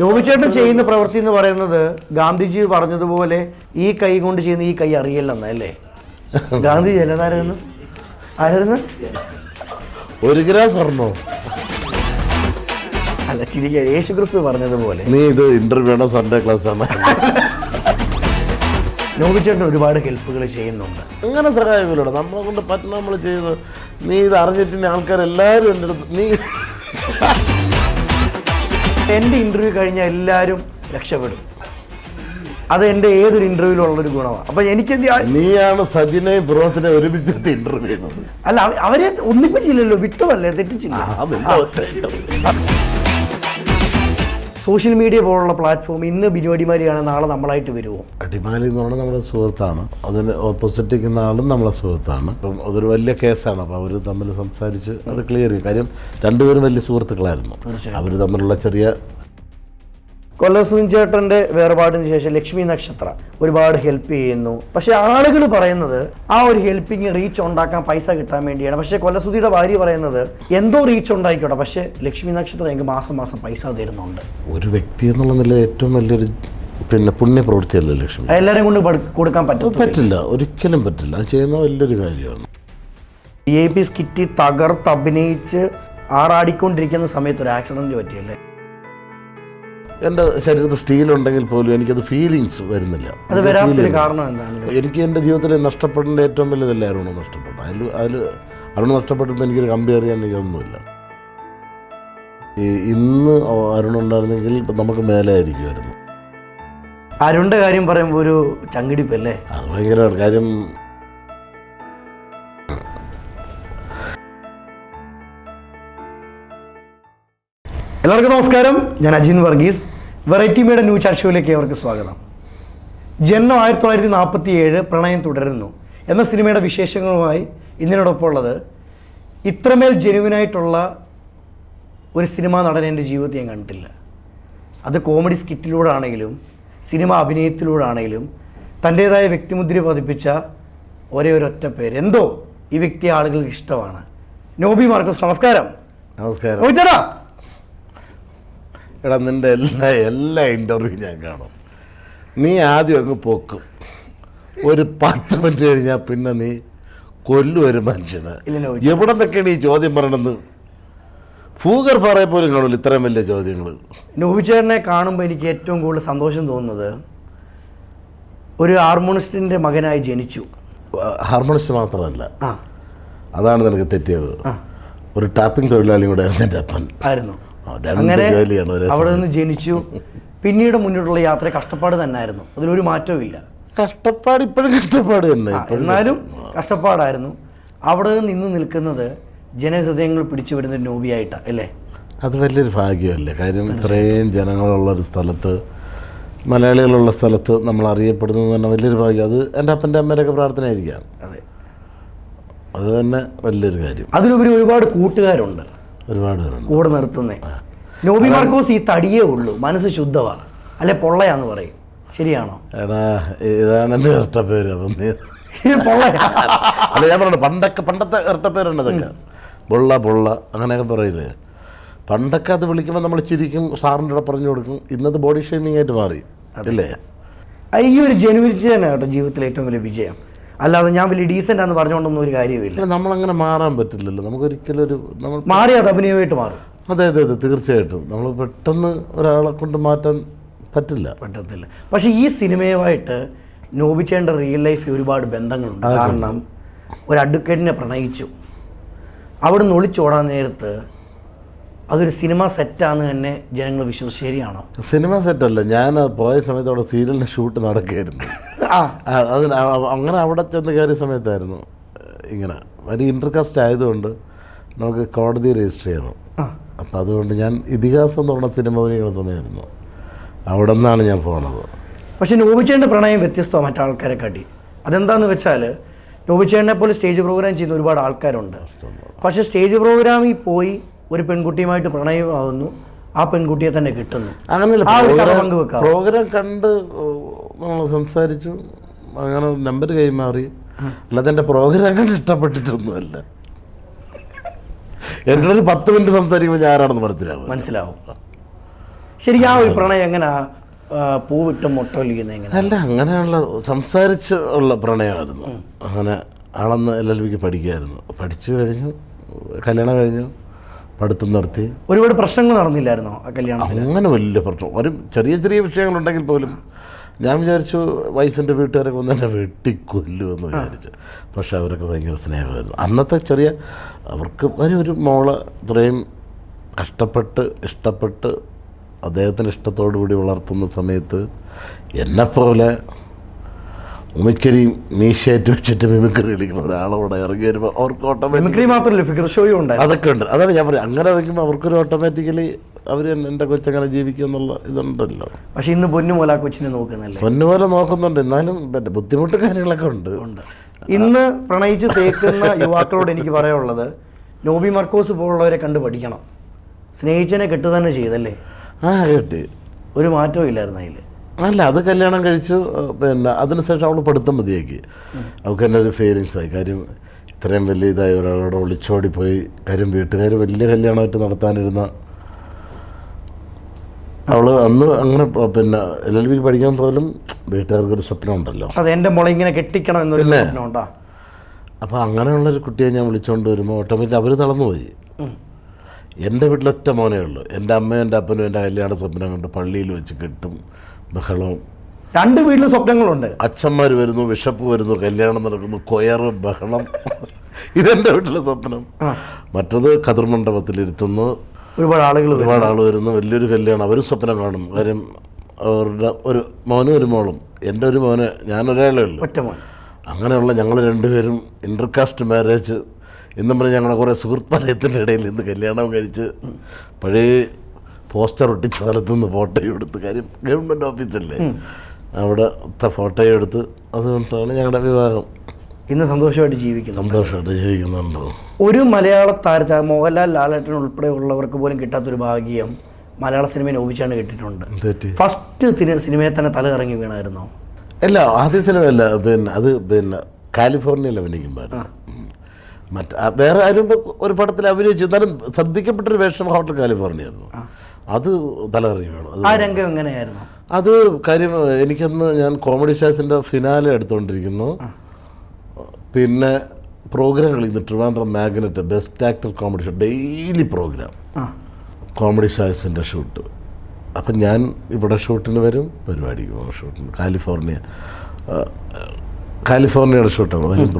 നോബിച്ചേട്ടൻ ചെയ്യുന്ന പ്രവൃത്തി എന്ന് പറയുന്നത് ഗാന്ധിജി പറഞ്ഞതുപോലെ ഈ കൈ കൊണ്ട് ചെയ്യുന്ന ഈ കൈ അറിയില്ലെന്ന് അല്ലേ? ഗാന്ധിജി അല്ലതായിരുന്നു ആയിരുന്നു ഒരു ഗ്രാം സ്വർണോ അല്ല ചിരിക്ക യേശു ക്രിസ്തു പറഞ്ഞതുപോലെ. നീ ഇത് ഇന്റർവ്യൂ ആണോ സൺഡേ ക്ലാസ് ആണ്. നോബിച്ചേട്ടൻ ഒരുപാട് ഹെൽപ്പുകൾ ചെയ്യുന്നുണ്ട്. അങ്ങനെ സഹായമില്ലടാ നമ്മളെ കൊണ്ട് പറ്റുന്ന നമ്മൾ ചെയ്ത് നീ ഇത് അറിഞ്ഞിട്ട് ആൾക്കാരെല്ലാവരും എന്റെ അടുത്ത് നീ എന്റെ ഇന്റർവ്യൂ കഴിഞ്ഞാൽ എല്ലാവരും രക്ഷപ്പെടും. അത് എന്റെ ഏതൊരു ഇന്റർവ്യൂവിലുള്ളൊരു ഗുണമാണ് അപ്പം എനിക്ക് നീയാണ് സജിനെ ബ്രോസിനെ ഒരുമിച്ചിട്ട് ഇന്റർവ്യൂ ചെയ്യുന്നത്. അല്ല അവ- അവരെ ഒന്നിപ്പിച്ചില്ലല്ലോ വിട്ടതല്ലേ തെറ്റിച്ചില്ല. സോഷ്യൽ മീഡിയ പോലുള്ള പ്ലാറ്റ്ഫോം ഇന്ന് ബിനു അടിമാലിയാണ് നാളെ നമ്മളായിട്ട് വരുമോ അടിമാലി എന്ന് പറഞ്ഞാൽ നമ്മുടെ സുഹൃത്താണ്. അതിന് ഓപ്പോസിറ്റ് നിൽക്കുന്ന ആളും നമ്മളെ സുഹൃത്താണ്. അപ്പം അതൊരു വലിയ കേസാണ്. അപ്പോൾ അവർ തമ്മിൽ സംസാരിച്ച് അത് ക്ലിയർ ചെയ്യും. കാര്യം രണ്ടുപേരും വലിയ സുഹൃത്തുക്കളായിരുന്നു. അവർ തമ്മിലുള്ള ചെറിയ കൊല്ലസുൻ ചേട്ടന്റെ വേർപാടിന് ശേഷം ലക്ഷ്മി നക്ഷത്ര ഒരുപാട് ഹെൽപ്പ് ചെയ്യുന്നു. പക്ഷേ ആളുകൾ പറയുന്നത് ആ ഒരു ഹെൽപ്പിങ് റീച്ച് ഉണ്ടാക്കാൻ പൈസ കിട്ടാൻ വേണ്ടിയാണ്. പക്ഷേ കൊല്ലസുതിയുടെ ഭാര്യ പറയുന്നത് എന്തോ റീച്ച് ഉണ്ടായിക്കോട്ടെ. പക്ഷേ ലക്ഷ്മി നക്ഷത്ര എനിക്ക് മാസം മാസം പൈസ തരുന്നുണ്ട്. ഒരു വ്യക്തി എന്നുള്ള നില ഏറ്റവും വലിയൊരു പിന്നെ പുണ്യ പ്രവൃത്തിയല്ലേ ലക്ഷ്മി? എല്ലാവരും കൊണ്ട് കൊടുക്കാൻ പറ്റും പറ്റില്ല. ഒരിക്കലും പറ്റില്ല. അത് ചെയ്യുന്ന വലിയൊരു കാര്യമാണ്. ഡി ഐ പി സ്കിറ്റി തകർത്ത് അഭിനയിച്ച് ആറാടിക്കൊണ്ടിരിക്കുന്ന സമയത്ത് ഒരു ആക്സിഡന്റ് പറ്റിയല്ലേ? എന്റെ ശരീരത്തിൽ സ്റ്റീൽ ഉണ്ടെങ്കിൽ പോലും എനിക്കത് ഫീലിങ്സ് വരുന്നില്ല. അത് വരാത്തൊരു കാരണം എന്താണ്? എനിക്ക് എന്റെ ജീവിതത്തിൽ നഷ്ടപ്പെടേണ്ട ഏറ്റവും വലിയതല്ല അരുണ് നഷ്ടപ്പെട്ടു അതിൽ അതിൽ അരുണ് നഷ്ടപ്പെട്ടപ്പോൾ എനിക്കൊരു കമ്പയർ ചെയ്യാൻ എനിക്കൊന്നുമില്ല ഈ ഇന്ന് അരുണുണ്ടായിരുന്നെങ്കിൽ നമുക്ക് മേലെ ആയിരിക്കുമായിരുന്നു. അരുണിന്റെ കാര്യം പറയുമ്പോൾ ഒരു ചങ്കിടിപ്പല്ലേ അത് ഭയങ്കരമാണ്. കാര്യം എല്ലാവർക്കും നമസ്കാരം. ഞാൻ Ajin Varghese. Variety media new chat ഷോയിലേക്ക് അവർക്ക് സ്വാഗതം. ജന്മം ആയിരത്തി തൊള്ളായിരത്തി നാൽപ്പത്തി ഏഴ് പ്രണയം തുടരുന്നു എന്ന സിനിമയുടെ വിശേഷങ്ങളുമായി ഇന്നിനോടൊപ്പം ഉള്ളത് ഇത്രമേൽ ജെനുവിനായിട്ടുള്ള ഒരു സിനിമാ നടൻ എന്റെ ജീവിതത്തിൽ ഞാൻ കണ്ടിട്ടില്ല. അത് കോമഡി സ്കിറ്റിലൂടെ ആണെങ്കിലും സിനിമ അഭിനയത്തിലൂടെ ആണെങ്കിലും തന്റേതായ വ്യക്തിമുദ്ര പതിപ്പിച്ച ഒരേ ഒരു ഒറ്റ പേര്. എന്തോ ഈ വ്യക്തി ആളുകൾക്ക് ഇഷ്ടമാണ്. നോബി മാർക്കസ് നമസ്കാരം. നമസ്കാരം. എടാ നിന്റെ എല്ലാ എല്ലാ ഇന്റർവ്യൂ ഞാൻ കാണും. നീ ആദ്യം അങ്ങ് പൊക്കും. ഒരു പത്ത് മിനിറ്റ് കഴിഞ്ഞാൽ പിന്നെ നീ കൊല്ലും ഒരു മനുഷ്യന്. എവിടെ നിന്നൊക്കെയാണ് ഈ ചോദ്യം പറയണത്? ഫൂഗർ പറയെ പോലും കാണില്ല ഇത്രയും വലിയ ചോദ്യങ്ങൾ നോബിചേറിനെ കാണുമ്പോൾ എനിക്ക് ഏറ്റവും കൂടുതൽ സന്തോഷം തോന്നുന്നത് ഒരു ഹാർമോണിസ്റ്റിന്റെ മകനായി ജനിച്ചു. ഹാർമോണിസ്റ്റ് മാത്രമല്ല. അതാണ് നിനക്ക് തെറ്റിയത്. ഒരു ടാപ്പിംഗ് തൊഴിലാളിയും കൂടെ ആയിരുന്നു എന്റെ അപ്പൻ. ആയിരുന്നു. അങ്ങനെ അവിടെ നിന്ന് ജനിച്ചു. പിന്നീട് മുന്നോട്ടുള്ള യാത്ര കഷ്ടപ്പാട് തന്നെയായിരുന്നു അതിലൊരു മാറ്റവും ഇല്ല. കഷ്ടപ്പാട് ഇപ്പോഴും കഷ്ടപ്പാട് തന്നെ എന്നാലും കഷ്ടപ്പാടായിരുന്നു. അവിടെ നിന്ന് നിൽക്കുന്നത് ജനഹൃദയങ്ങൾ പിടിച്ചു വരുന്ന നോബിയായിട്ടാണ് അല്ലേ? അത് വലിയൊരു ഭാഗ്യമല്ലേ? കാര്യം ഇത്രയും ജനങ്ങളുള്ള ഒരു സ്ഥലത്ത് മലയാളികളുള്ള സ്ഥലത്ത് നമ്മൾ അറിയപ്പെടുന്നത് തന്നെ വലിയൊരു ഭാഗ്യം. അത് എന്റെ അപ്പന്റെ അമ്മേരൊക്കെ പ്രാർത്ഥനയായിരിക്കാം. അതെ. അത് തന്നെ വലിയൊരു കാര്യം. അതിലുപരി ഒരുപാട് കൂട്ടുകാരുണ്ട്. ഒരുപാട് കൂടെ നിർത്തുന്നേ. നോബി മാർക്കോസ് ഈ തടിയേ ഉള്ളൂ. മനസ്സ് ശുദ്ധമാണ്. അല്ലെ പൊള്ളയാന്ന് പറയും. ശരിയാണോ? എടാ ഇതാണ് എന്റെ ഇരട്ട പേര്. അപ്പം അല്ല ഞാൻ പറഞ്ഞു പണ്ടൊക്കെ പണ്ടത്തെ ഇരട്ട പേരുണ്ട് ഇതൊക്കെ. പൊള്ള പൊള്ള അങ്ങനെയൊക്കെ പറയില്ലേ? പണ്ടൊക്കെ അത് വിളിക്കുമ്പോൾ നമ്മൾ ചിരിക്കും സാറിന്റെ കൂടെ പറഞ്ഞു കൊടുക്കും. ഇന്നത് ബോഡി ഷെയ്മിങ് ആയിട്ട് മാറി. അല്ലേ ഈ ഒരു ജനുവിനിറ്റി തന്നെ കേട്ടോ ജീവിതത്തിലെ ഏറ്റവും വലിയ വിജയം. അല്ലാതെ ഞാൻ വലിയ ഡീസന്റ് ആണെന്ന് പറഞ്ഞുകൊണ്ടൊന്നും ഒരു കാര്യമില്ല നമ്മൾ നമ്മളങ്ങനെ മാറാൻ പറ്റില്ലല്ലോ. നമുക്കൊരിക്കലും ഒരു നമ്മൾ മാറി അത് അഭിനയമായിട്ട് മാറും. അതെ അതെ അതെ തീർച്ചയായിട്ടും. നമ്മൾ പെട്ടെന്ന് ഒരാളെ കൊണ്ട് മാറ്റാൻ പറ്റില്ല. പറ്റത്തില്ല. പക്ഷേ ഈ സിനിമയുമായിട്ട് നോബിച്ചേണ്ട റിയൽ ലൈഫിൽ ഒരുപാട് ബന്ധങ്ങളുണ്ട്. കാരണം ഒരു അഡ്വക്കേറ്റിനെ പ്രണയിച്ചു. അവിടെ നിന്ന് ഒളിച്ചോടാൻ നേരത്ത് അതൊരു സിനിമ സെറ്റാന്ന് തന്നെ ജനങ്ങൾ വിശ്വസിച്ച്. ശരിയാണോ? സിനിമ സെറ്റല്ല. ഞാൻ പോയ സമയത്ത് അവിടെ സീരിയലിന്റെ ഷൂട്ട് നടക്കുകയായിരുന്നു. ആ. അതിന് അങ്ങനെ അവിടെ ചെന്ന് കയറിയ സമയത്തായിരുന്നു. ഇങ്ങനെ ഒരു ഇന്റർകാസ്റ്റ് ആയതുകൊണ്ട് നമുക്ക് കോടതി രജിസ്റ്റർ ചെയ്യണം. അപ്പം അതുകൊണ്ട് ഞാൻ ഇതിഹാസം എന്ന് പറഞ്ഞ സിനിമ ഒരുങ്ങുന്ന സമയമായിരുന്നു. അവിടെ നിന്നാണ് ഞാൻ പോണത്. പക്ഷെ നോബിച്ചേന്റെ പ്രണയം വ്യത്യസ്തമാണ് മറ്റാൾക്കാരെ കാട്ടി. അതെന്താന്ന് വെച്ചാൽ നോബിച്ചേനെ പോലെ സ്റ്റേജ് പ്രോഗ്രാം ചെയ്യുന്ന ഒരുപാട് ആൾക്കാരുണ്ട്. പക്ഷെ സ്റ്റേജ് പ്രോഗ്രാമിൽ പോയി ഒരു പെൺകുട്ടിയുമായിട്ട് പ്രണയമാകുന്നു ആ പെൺകുട്ടിയെ തന്നെ കിട്ടുന്നു. അങ്ങനെയല്ല പ്രോഗ്രാം കണ്ട് നമ്മൾ സംസാരിച്ചു. അങ്ങനെ നമ്പർ കൈമാറി. അല്ലാതെ എന്റെ പ്രോഗ്രാം കണ്ട് ഇഷ്ടപ്പെട്ടിട്ടൊന്നുമല്ല. എന്റെ ഒരു പത്ത് മിനിറ്റ് സംസാരിക്കുമ്പോൾ ഞാൻ ആരാണെന്ന് മനസ്സിലാവും. മനസ്സിലാവും. ശരിക്കും ആ ഒരു പ്രണയം എങ്ങനെയാ പൂവിട്ട് മുട്ടൊലിക്കുന്നത് എങ്ങനെ? അല്ല അങ്ങനെയുള്ള സംസാരിച്ച് ഉള്ള പ്രണയമായിരുന്നു. അങ്ങനെ ആളെന്ന് എൽ എൽ ബിക്ക് പഠിക്കുമായിരുന്നു പഠിച്ചു കഴിഞ്ഞു കല്യാണം കഴിഞ്ഞു. പഠിത്തം നടത്തി. ഒരുപാട് പ്രശ്നങ്ങൾ നടന്നില്ലായിരുന്നോ ആ കല്യാണത്തിൽ അങ്ങനെ വലിയ പ്രശ്നം. ഒരു ചെറിയ ചെറിയ വിഷയങ്ങളുണ്ടെങ്കിൽ പോലും ഞാൻ വിചാരിച്ചു വൈഫിന്റെ വീട്ടുകാരൊക്കെ ഒന്ന് എന്നെ വെട്ടിക്കൊല്ലുമെന്ന് വിചാരിച്ചു. പക്ഷെ അവരൊക്കെ ഭയങ്കര സ്നേഹമായിരുന്നു. അന്നത്തെ ചെറിയ അവർക്ക് ഒരു ഒരു മോൾ ഇത്രയും കഷ്ടപ്പെട്ട് ഇഷ്ടപ്പെട്ട് അദ്ദേഹത്തിന് ഇഷ്ടത്തോടു കൂടി വളർത്തുന്ന സമയത്ത് എന്നെപ്പോലെ ഉമിക്കരിയും മീശയായിട്ട് വെച്ചിട്ട് മിമിക്രി കളിക്കുന്ന ഒരാളോടെ ഇറങ്ങി വരുമ്പോൾ അവർക്ക് ഓട്ടോമാറ്റിക് മാത്രമല്ല ഫിഗർ ഷോയും ഉണ്ട് അതൊക്കെ ഉണ്ട്. അതാണ് ഞാൻ പറഞ്ഞത്. അങ്ങനെ വയ്ക്കുമ്പോൾ അവർക്കൊരു ഓട്ടോമാറ്റിക്കലി അവർ എന്റെ കൊച്ചങ്ങനെ ജീവിക്കും എന്നുള്ള ഇതുണ്ടല്ലോ. പക്ഷേ ഇന്ന് പൊന്നു മോലാ കൊച്ചിനെ നോക്കുന്നല്ലേ? മോല നോക്കുന്നുണ്ട്. എന്നാലും മറ്റേ ബുദ്ധിമുട്ട് കാര്യങ്ങളൊക്കെ ഉണ്ട്. ഉണ്ട്. ഇന്ന് പ്രണയിച്ച് തേക്കുന്ന യുവാക്കളോട് എനിക്ക് പറയാനുള്ളത് നോബി മർക്കോസ് പോലുള്ളവരെ കണ്ട് പഠിക്കണം. സ്നേഹിച്ചനെ കെട്ടു തന്നെ ചെയ്തല്ലേ? ആ കെട്ടി. ഒരു മാറ്റവും ഇല്ലായിരുന്നു അതിൽ അല്ല അത് കല്യാണം കഴിച്ചു പിന്നെ അതിനുശേഷം അവൾ പഠിത്തം മതിയാക്കി. അവൾക്ക് തന്നെ ഒരു ഫീലിങ്സ് ആയി. കാര്യം ഇത്രയും വലിയ ഇതായി ഒരാളോട് ഒളിച്ചോടി പോയി കാര്യം വീട്ടുകാർ വലിയ കല്യാണമായിട്ട് നടത്താനിരുന്ന അവൾ അന്ന് അങ്ങനെ പിന്നെ എൽ എൽ ബിക്ക് പഠിക്കാൻ പോലും വീട്ടുകാർക്കൊരു സ്വപ്നം ഉണ്ടല്ലോ. അത് എന്റെ മോളെ ഇങ്ങനെ കെട്ടിക്കണം എന്നൊരു പിന്നെ. അപ്പോൾ അങ്ങനെയുള്ള ഒരു അങ്ങനെയുള്ളൊരു കുട്ടിയെ ഞാൻ വിളിച്ചുകൊണ്ട് വരുമ്പോൾ ഓട്ടോമാറ്റിക് അവർ തളർന്നുപോയി. എന്റെ വീട്ടിലൊറ്റ മോനേ ഉള്ളൂ. എന്റെ അമ്മയും എന്റെ അപ്പനും എന്റെ കല്യാണ സ്വപ്നം കണ്ട് പള്ളിയിൽ വെച്ച് കെട്ടും. ബഹളവും രണ്ട് വീട്ടിലും സ്വപ്നങ്ങളുണ്ട്. അച്ഛന്മാർ വരുന്നു വിശപ്പ് വരുന്നു കല്യാണം നടക്കുന്നു കൊയറ് ബഹളം. ഇതെന്റെ വീട്ടിലെ സ്വപ്നം. മറ്റത് കതിർ മണ്ഡപത്തിലിരുത്തുന്നു ഒരുപാട് ആളുകൾ ഒരുപാട് ആൾ വരുന്നു. വലിയൊരു കല്യാണം. അവരും സ്വപ്നം കാണും. കാര്യം അവരുടെ ഒരു മോനും ഒരു മോളും. എന്റെ ഒരു മോനെ ഞാനൊരാളേ ഉള്ളൂ. അങ്ങനെയുള്ള ഞങ്ങൾ രണ്ടുപേരും ഇന്റർകാസ്റ്റ് മാരേജ് എന്നും പറഞ്ഞ് ഞങ്ങളുടെ കുറേ സുഹൃത്ത് പറയത്തിന്റെ ഇടയിൽ ഇന്ന് കല്യാണം കഴിച്ച് പഴയ പോസ്റ്റർ ഒട്ടിച്ച സ്ഥലത്തു നിന്ന് ഫോട്ടോ എടുത്ത് കാര്യം ഗവൺമെന്റ് ഓഫീസല്ലേ? അവിടെ ഫോട്ടോ എടുത്ത് അതുകൊണ്ടാണ് ഞങ്ങളുടെ വിവാഹം. ഇന്ന് സന്തോഷമായിട്ട് ജീവിക്കുന്നു. സന്തോഷമായിട്ട് ജീവിക്കുന്നുണ്ടോ. ഒരു മലയാള താരത്തെ മോഹൻലാൽ ലാലേട്ടൻ ഉൾപ്പെടെയുള്ളവർക്ക് പോലും കിട്ടാത്തൊരു ഭാഗ്യം മലയാള സിനിമയെ നോവിച്ചാണ് കിട്ടിയിട്ടുണ്ട്. ഫസ്റ്റ് സിനിമയെ തന്നെ തല ഇറങ്ങി വീണായിരുന്നോ? അല്ല ആദ്യ സിനിമയല്ല പിന്നെ അത് പിന്നെ കാലിഫോർണിയയിൽ അഭിനയിക്കുമ്പോൾ മറ്റേ വേറെ ആരും ഒരു പടത്തിൽ അഭിനയിച്ചു. എന്നാലും ശ്രദ്ധിക്കപ്പെട്ടൊരു വേഷം ഹോട്ടൽ കാലിഫോർണിയ ആയിരുന്നു. അത് തലകറി വേണം. അത് ആ രംഗം എങ്ങനെയായിരുന്നു? അത് കാര്യം എനിക്കന്ന് ഞാൻ കോമഡി ഷാസിന്റെ ഫിനാലെ എടുത്തുകൊണ്ടിരിക്കുന്നു പിന്നെ പ്രോഗ്രാം കളിക്കുന്നു Trivandrum magnet best actor comedy show daily programme. Comedy ഷാസിന്റെ shoot. അപ്പം ഞാൻ ഇവിടെ ഷൂട്ടിന് വരും പരിപാടിക്ക് പോകും ഷൂട്ടിന്. കാലിഫോർണിയ കാലിഫോർണിയയുടെ ഷൂട്ടാണ്. വരും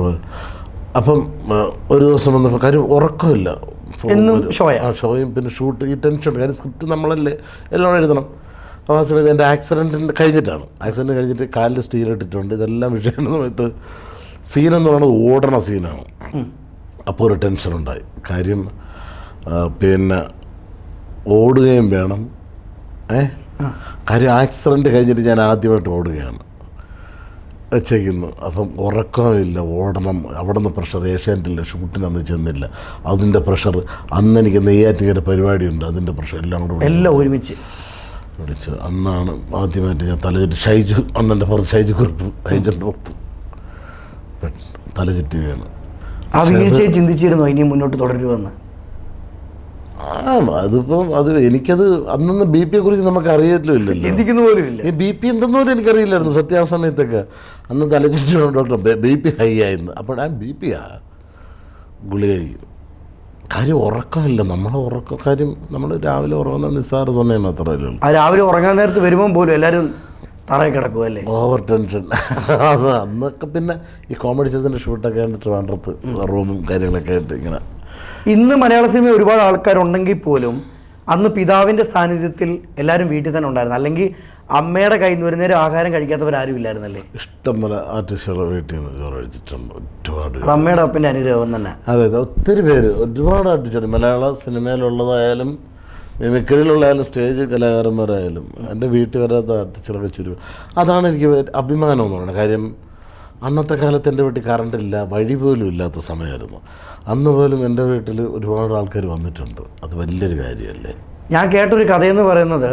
അപ്പം ഒരു ദിവസം വന്നപ്പോൾ കാര്യം ഉറക്കമില്ല. എന്നും ഷോയാ? പിന്നെ ഷൂട്ട് ഈ ടെൻഷൻ കാര്യം സ്ക്രിപ്റ്റ് നമ്മളല്ലേ എല്ലാം എഴുതണം. അപ്പോൾ ആ സമയത്ത് എന്റെ ആക്സിഡന്റിന്റെ കഴിഞ്ഞിട്ടാണ്. ആക്സിഡന്റ് കഴിഞ്ഞിട്ട് കാലിൽ സ്റ്റീൽ ഇട്ടിട്ടുണ്ട്. ഇതെല്ലാം വിഷയം സമയത്ത് സീനെന്ന് പറയുന്നത് ഓടണ സീനാണ് അപ്പോൾ ഒരു ടെൻഷൻ ഉണ്ടായി. കാര്യം പിന്നെ ഓടുകയും വേണം. ഏ? കാര്യം ആക്സിഡന്റ് കഴിഞ്ഞിട്ട് ഞാൻ ആദ്യമായിട്ട് ഓടുകയാണ്. വെച്ചേക്കുന്നു. അപ്പം ഉറക്കമില്ല ഓടണം. അവിടെ നിന്ന് പ്രഷർ ഏഷ്യാനെറ്റില്ല ഷൂട്ടിന് അന്ന് ചെന്നില്ല. അതിന്റെ പ്രഷർ അന്ന് എനിക്ക് നെയ്യാറ്റിങ്ങര പരിപാടിയുണ്ട്. അതിന്റെ പ്രഷർ എല്ലാം കൂടെ എല്ലാം ഒരുമിച്ച്. വിളിച്ച് അന്നാണ് ആദ്യമായിട്ട് ഞാൻ തലചുറ്റി ഷൈജു അണ്ണന്റെ പുറത്ത് ഷൈജു കുറിപ്പ് ഷൈജുന്റെ പുറത്ത്. തലചുറ്റി വീണ് ആ വീഴ്ചയെ ചിന്തിച്ചിരുന്നോ ഇനി മുന്നോട്ട് തുടരുമെന്ന് ആ അതിപ്പം അത് എനിക്കത് അന്നൊന്നും ബി പിയെ കുറിച്ച് നമുക്ക് അറിയില്ലല്ലോ ചിന്തിക്കുന്ന പോലും ഇല്ല. ഈ ബി പി എന്തെന്നോലും എനിക്കറിയില്ലായിരുന്നു സത്യ ആ സമയത്തൊക്കെ അന്ന് തലചുറ്റിയാണ് ഡോക്ടർ. ബി പി ഹൈ ആയിരുന്നു. അപ്പോൾ ആ ബി പി ആ ഗുളിക കഴിക്കും കാര്യം ഉറക്കമില്ല. നമ്മളെ ഉറക്കം കാര്യം നമ്മൾ രാവിലെ ഉറങ്ങുന്ന നിസ്സാര സമയം മാത്രമേ ഉള്ളൂ. രാവിലെ ഉറങ്ങാൻ നേരത്ത് വരുമ്പോൾ പോലും എല്ലാവരും തറയിൽ കിടക്കും അല്ലേ? ഓവർ ടെൻഷൻ അത് അന്നൊക്കെ പിന്നെ ഈ കോമഡി ചിത്രത്തിന്റെ ഷൂട്ടൊക്കെ ആയിട്ട് ട്രിവാൻഡ്രത്ത് റൂമും കാര്യങ്ങളൊക്കെ ആയിട്ട് ഇങ്ങനെ. ഇന്ന് മലയാള സിനിമ ഒരുപാട് ആൾക്കാരുണ്ടെങ്കിൽ പോലും അന്ന് പിതാവിന്റെ സാന്നിധ്യത്തിൽ എല്ലാവരും വീട്ടിൽ തന്നെ ഉണ്ടായിരുന്നു. അല്ലെങ്കിൽ അമ്മയുടെ കയ്യിൽ നിന്ന് ഒരു നേരം ആഹാരം കഴിക്കാത്തവരാരും ഇല്ലായിരുന്നല്ലേ? ഇഷ്ടംപോലെ ആർട്ടിസ്റ്റുകൾ വീട്ടിൽ നിന്ന് ചോറ് കഴിച്ചിട്ടുണ്ട്. ഒരുപാട് അമ്മയുടെ അപ്പന്റെ അനുഗ്രഹം തന്നെ. അതെ അതെ ഒത്തിരി പേര് ഒരുപാട് ആർട്ടിസ്റ്റുകൾ മലയാള സിനിമയിലുള്ളതായാലും മിമിക്രിയിലുള്ളതായാലും സ്റ്റേജ് കലാകാരന്മാരായാലും എന്റെ വീട്ടിൽ വരാത്ത ആർട്ടിസ്റ്റുകളൊക്കെ വെച്ചൊരു അതാണ് എനിക്ക് അഭിമാനം എന്ന് പറയുന്നത്. കാര്യം അന്നത്തെ കാലത്ത് എന്റെ വീട്ടിൽ കറണ്ട് ഇല്ല വഴി പോലും ഇല്ലാത്ത സമയമായിരുന്നു. അന്ന് പോലും എന്റെ വീട്ടിൽ ഒരുപാട് ആൾക്കാർ വന്നിട്ടുണ്ട്. അത് വലിയൊരു കാര്യമല്ലേ? ഞാൻ കേട്ടൊരു കഥയെന്ന് പറയുന്നത്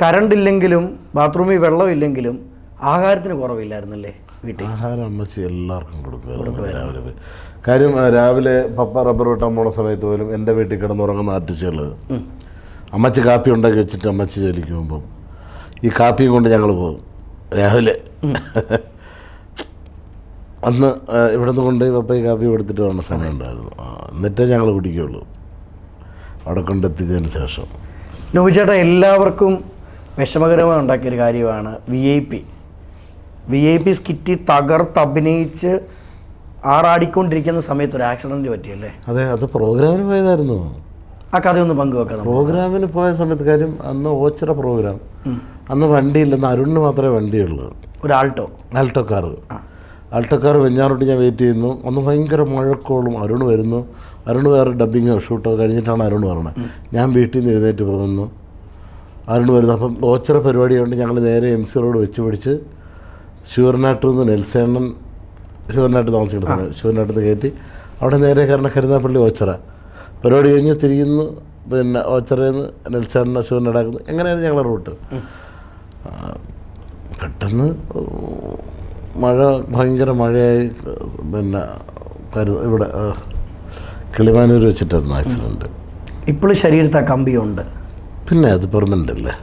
കറണ്ട് ഇല്ലെങ്കിലും ബാത്റൂമിൽ വെള്ളമില്ലെങ്കിലും ആഹാരത്തിന് കുറവില്ലായിരുന്നല്ലേ വീട്ടിൽ? ആഹാരം അമ്മച്ചി എല്ലാവർക്കും കൊടുക്കുമായിരുന്നു രാവിലെ കാര്യം രാവിലെ പപ്പ റബ്ബർ വെട്ടാൻ പോണ സമയത്ത് പോലും എന്റെ വീട്ടിൽ കിടന്നുറങ്ങുന്ന ആർട്ടിസ്റ്റുകൾ അമ്മച്ചി കാപ്പി ഉണ്ടാക്കി വെച്ചിട്ട് അമ്മച്ചി ജോലിക്ക് പോകുമ്പം ഈ കാപ്പിയും കൊണ്ട് ഞങ്ങൾ പോകും. രാവിലെ. അന്ന് ഇവിടുന്ന് ഇവിടെ നിന്ന് കൊണ്ടുപോയി പപ്പയ്ക്ക് കാപ്പി കൊടുത്തിട്ട് വന്ന സമയം ഉണ്ടായിരുന്നു. എന്നിട്ടേ ഞങ്ങൾ കുടിക്കുകയുള്ളൂ. അവിടെ കൊണ്ടെത്തിച്ചതിന് ശേഷം. നോവിച്ചേട്ടാ എല്ലാവർക്കും വിഷമകരമായി ഉണ്ടാക്കിയൊരു കാര്യമാണ് V I P V I P skit തകർത്ത് അഭിനയിച്ച് ആറാടിക്കൊണ്ടിരിക്കുന്ന സമയത്ത് ഒരു ആക്സിഡന്റ് പറ്റിയല്ലേ? അതെ അത് പ്രോഗ്രാമിന് പോയതായിരുന്നു. ആ കഥ ഒന്ന് പങ്കുവെക്കാം പ്രോഗ്രാമിന് പോയ സമയത്ത് കാര്യം അന്ന് ഓച്ചിറ പ്രോഗ്രാം. അന്ന് വണ്ടിയില്ലെന്ന് അരുണിന് മാത്രമേ വണ്ടിയുള്ളൂ. ഒരു Alto? Alto car Alto car വെഞ്ഞാറോട്ട് ഞാൻ വെയിറ്റ് ചെയ്യുന്നു. അന്ന് ഭയങ്കര മഴക്കോളും അരുൺ വരുന്നു. അരുൺ വേറെ ഡബിങ്ങോ ഷൂട്ടോ കഴിഞ്ഞിട്ടാണ് അരുൺ പറഞ്ഞത്. ഞാൻ വീട്ടിൽ നിന്ന് എഴുന്നേറ്റ് പോകുന്നു. അരുൺ വരുന്നത്? അപ്പം ഓച്ചറ പരിപാടി കൊണ്ട് ഞങ്ങൾ നേരെ എം സി റോഡ് വെച്ച് പിടിച്ച് ശിവരനാട്ടിൽ നിന്ന് നെൽസേണ്ണൻ ശിവരനാട്ട് താമസിക്കുന്ന ശിവരനാട്ടിൽ നിന്ന് കയറ്റി അവിടെ നേരെ കാരണം കരുനാപ്പള്ളി ഓച്ചറ. പരിപാടി കഴിഞ്ഞ് തിരിയുന്നു. പിന്നെ ഓച്ചറയിൽ നിന്ന് നെൽസേണ്ണ ശിവരനാടാക്കുന്നു എങ്ങനെയാണ് ഞങ്ങളുടെ റൂട്ട്? പെട്ടെന്ന് മഴ ഭയങ്കര മഴയായി. പിന്നെ കരു ഇവിടെ കിളിമാനൂർ വെച്ചിട്ടായിരുന്നു ആക്സിഡന്റ് ഇപ്പോഴും ശരീരത്ത് ആ കമ്പിയുണ്ട്. പിന്നെ അത് പെർമനന്റ് അല്ലേ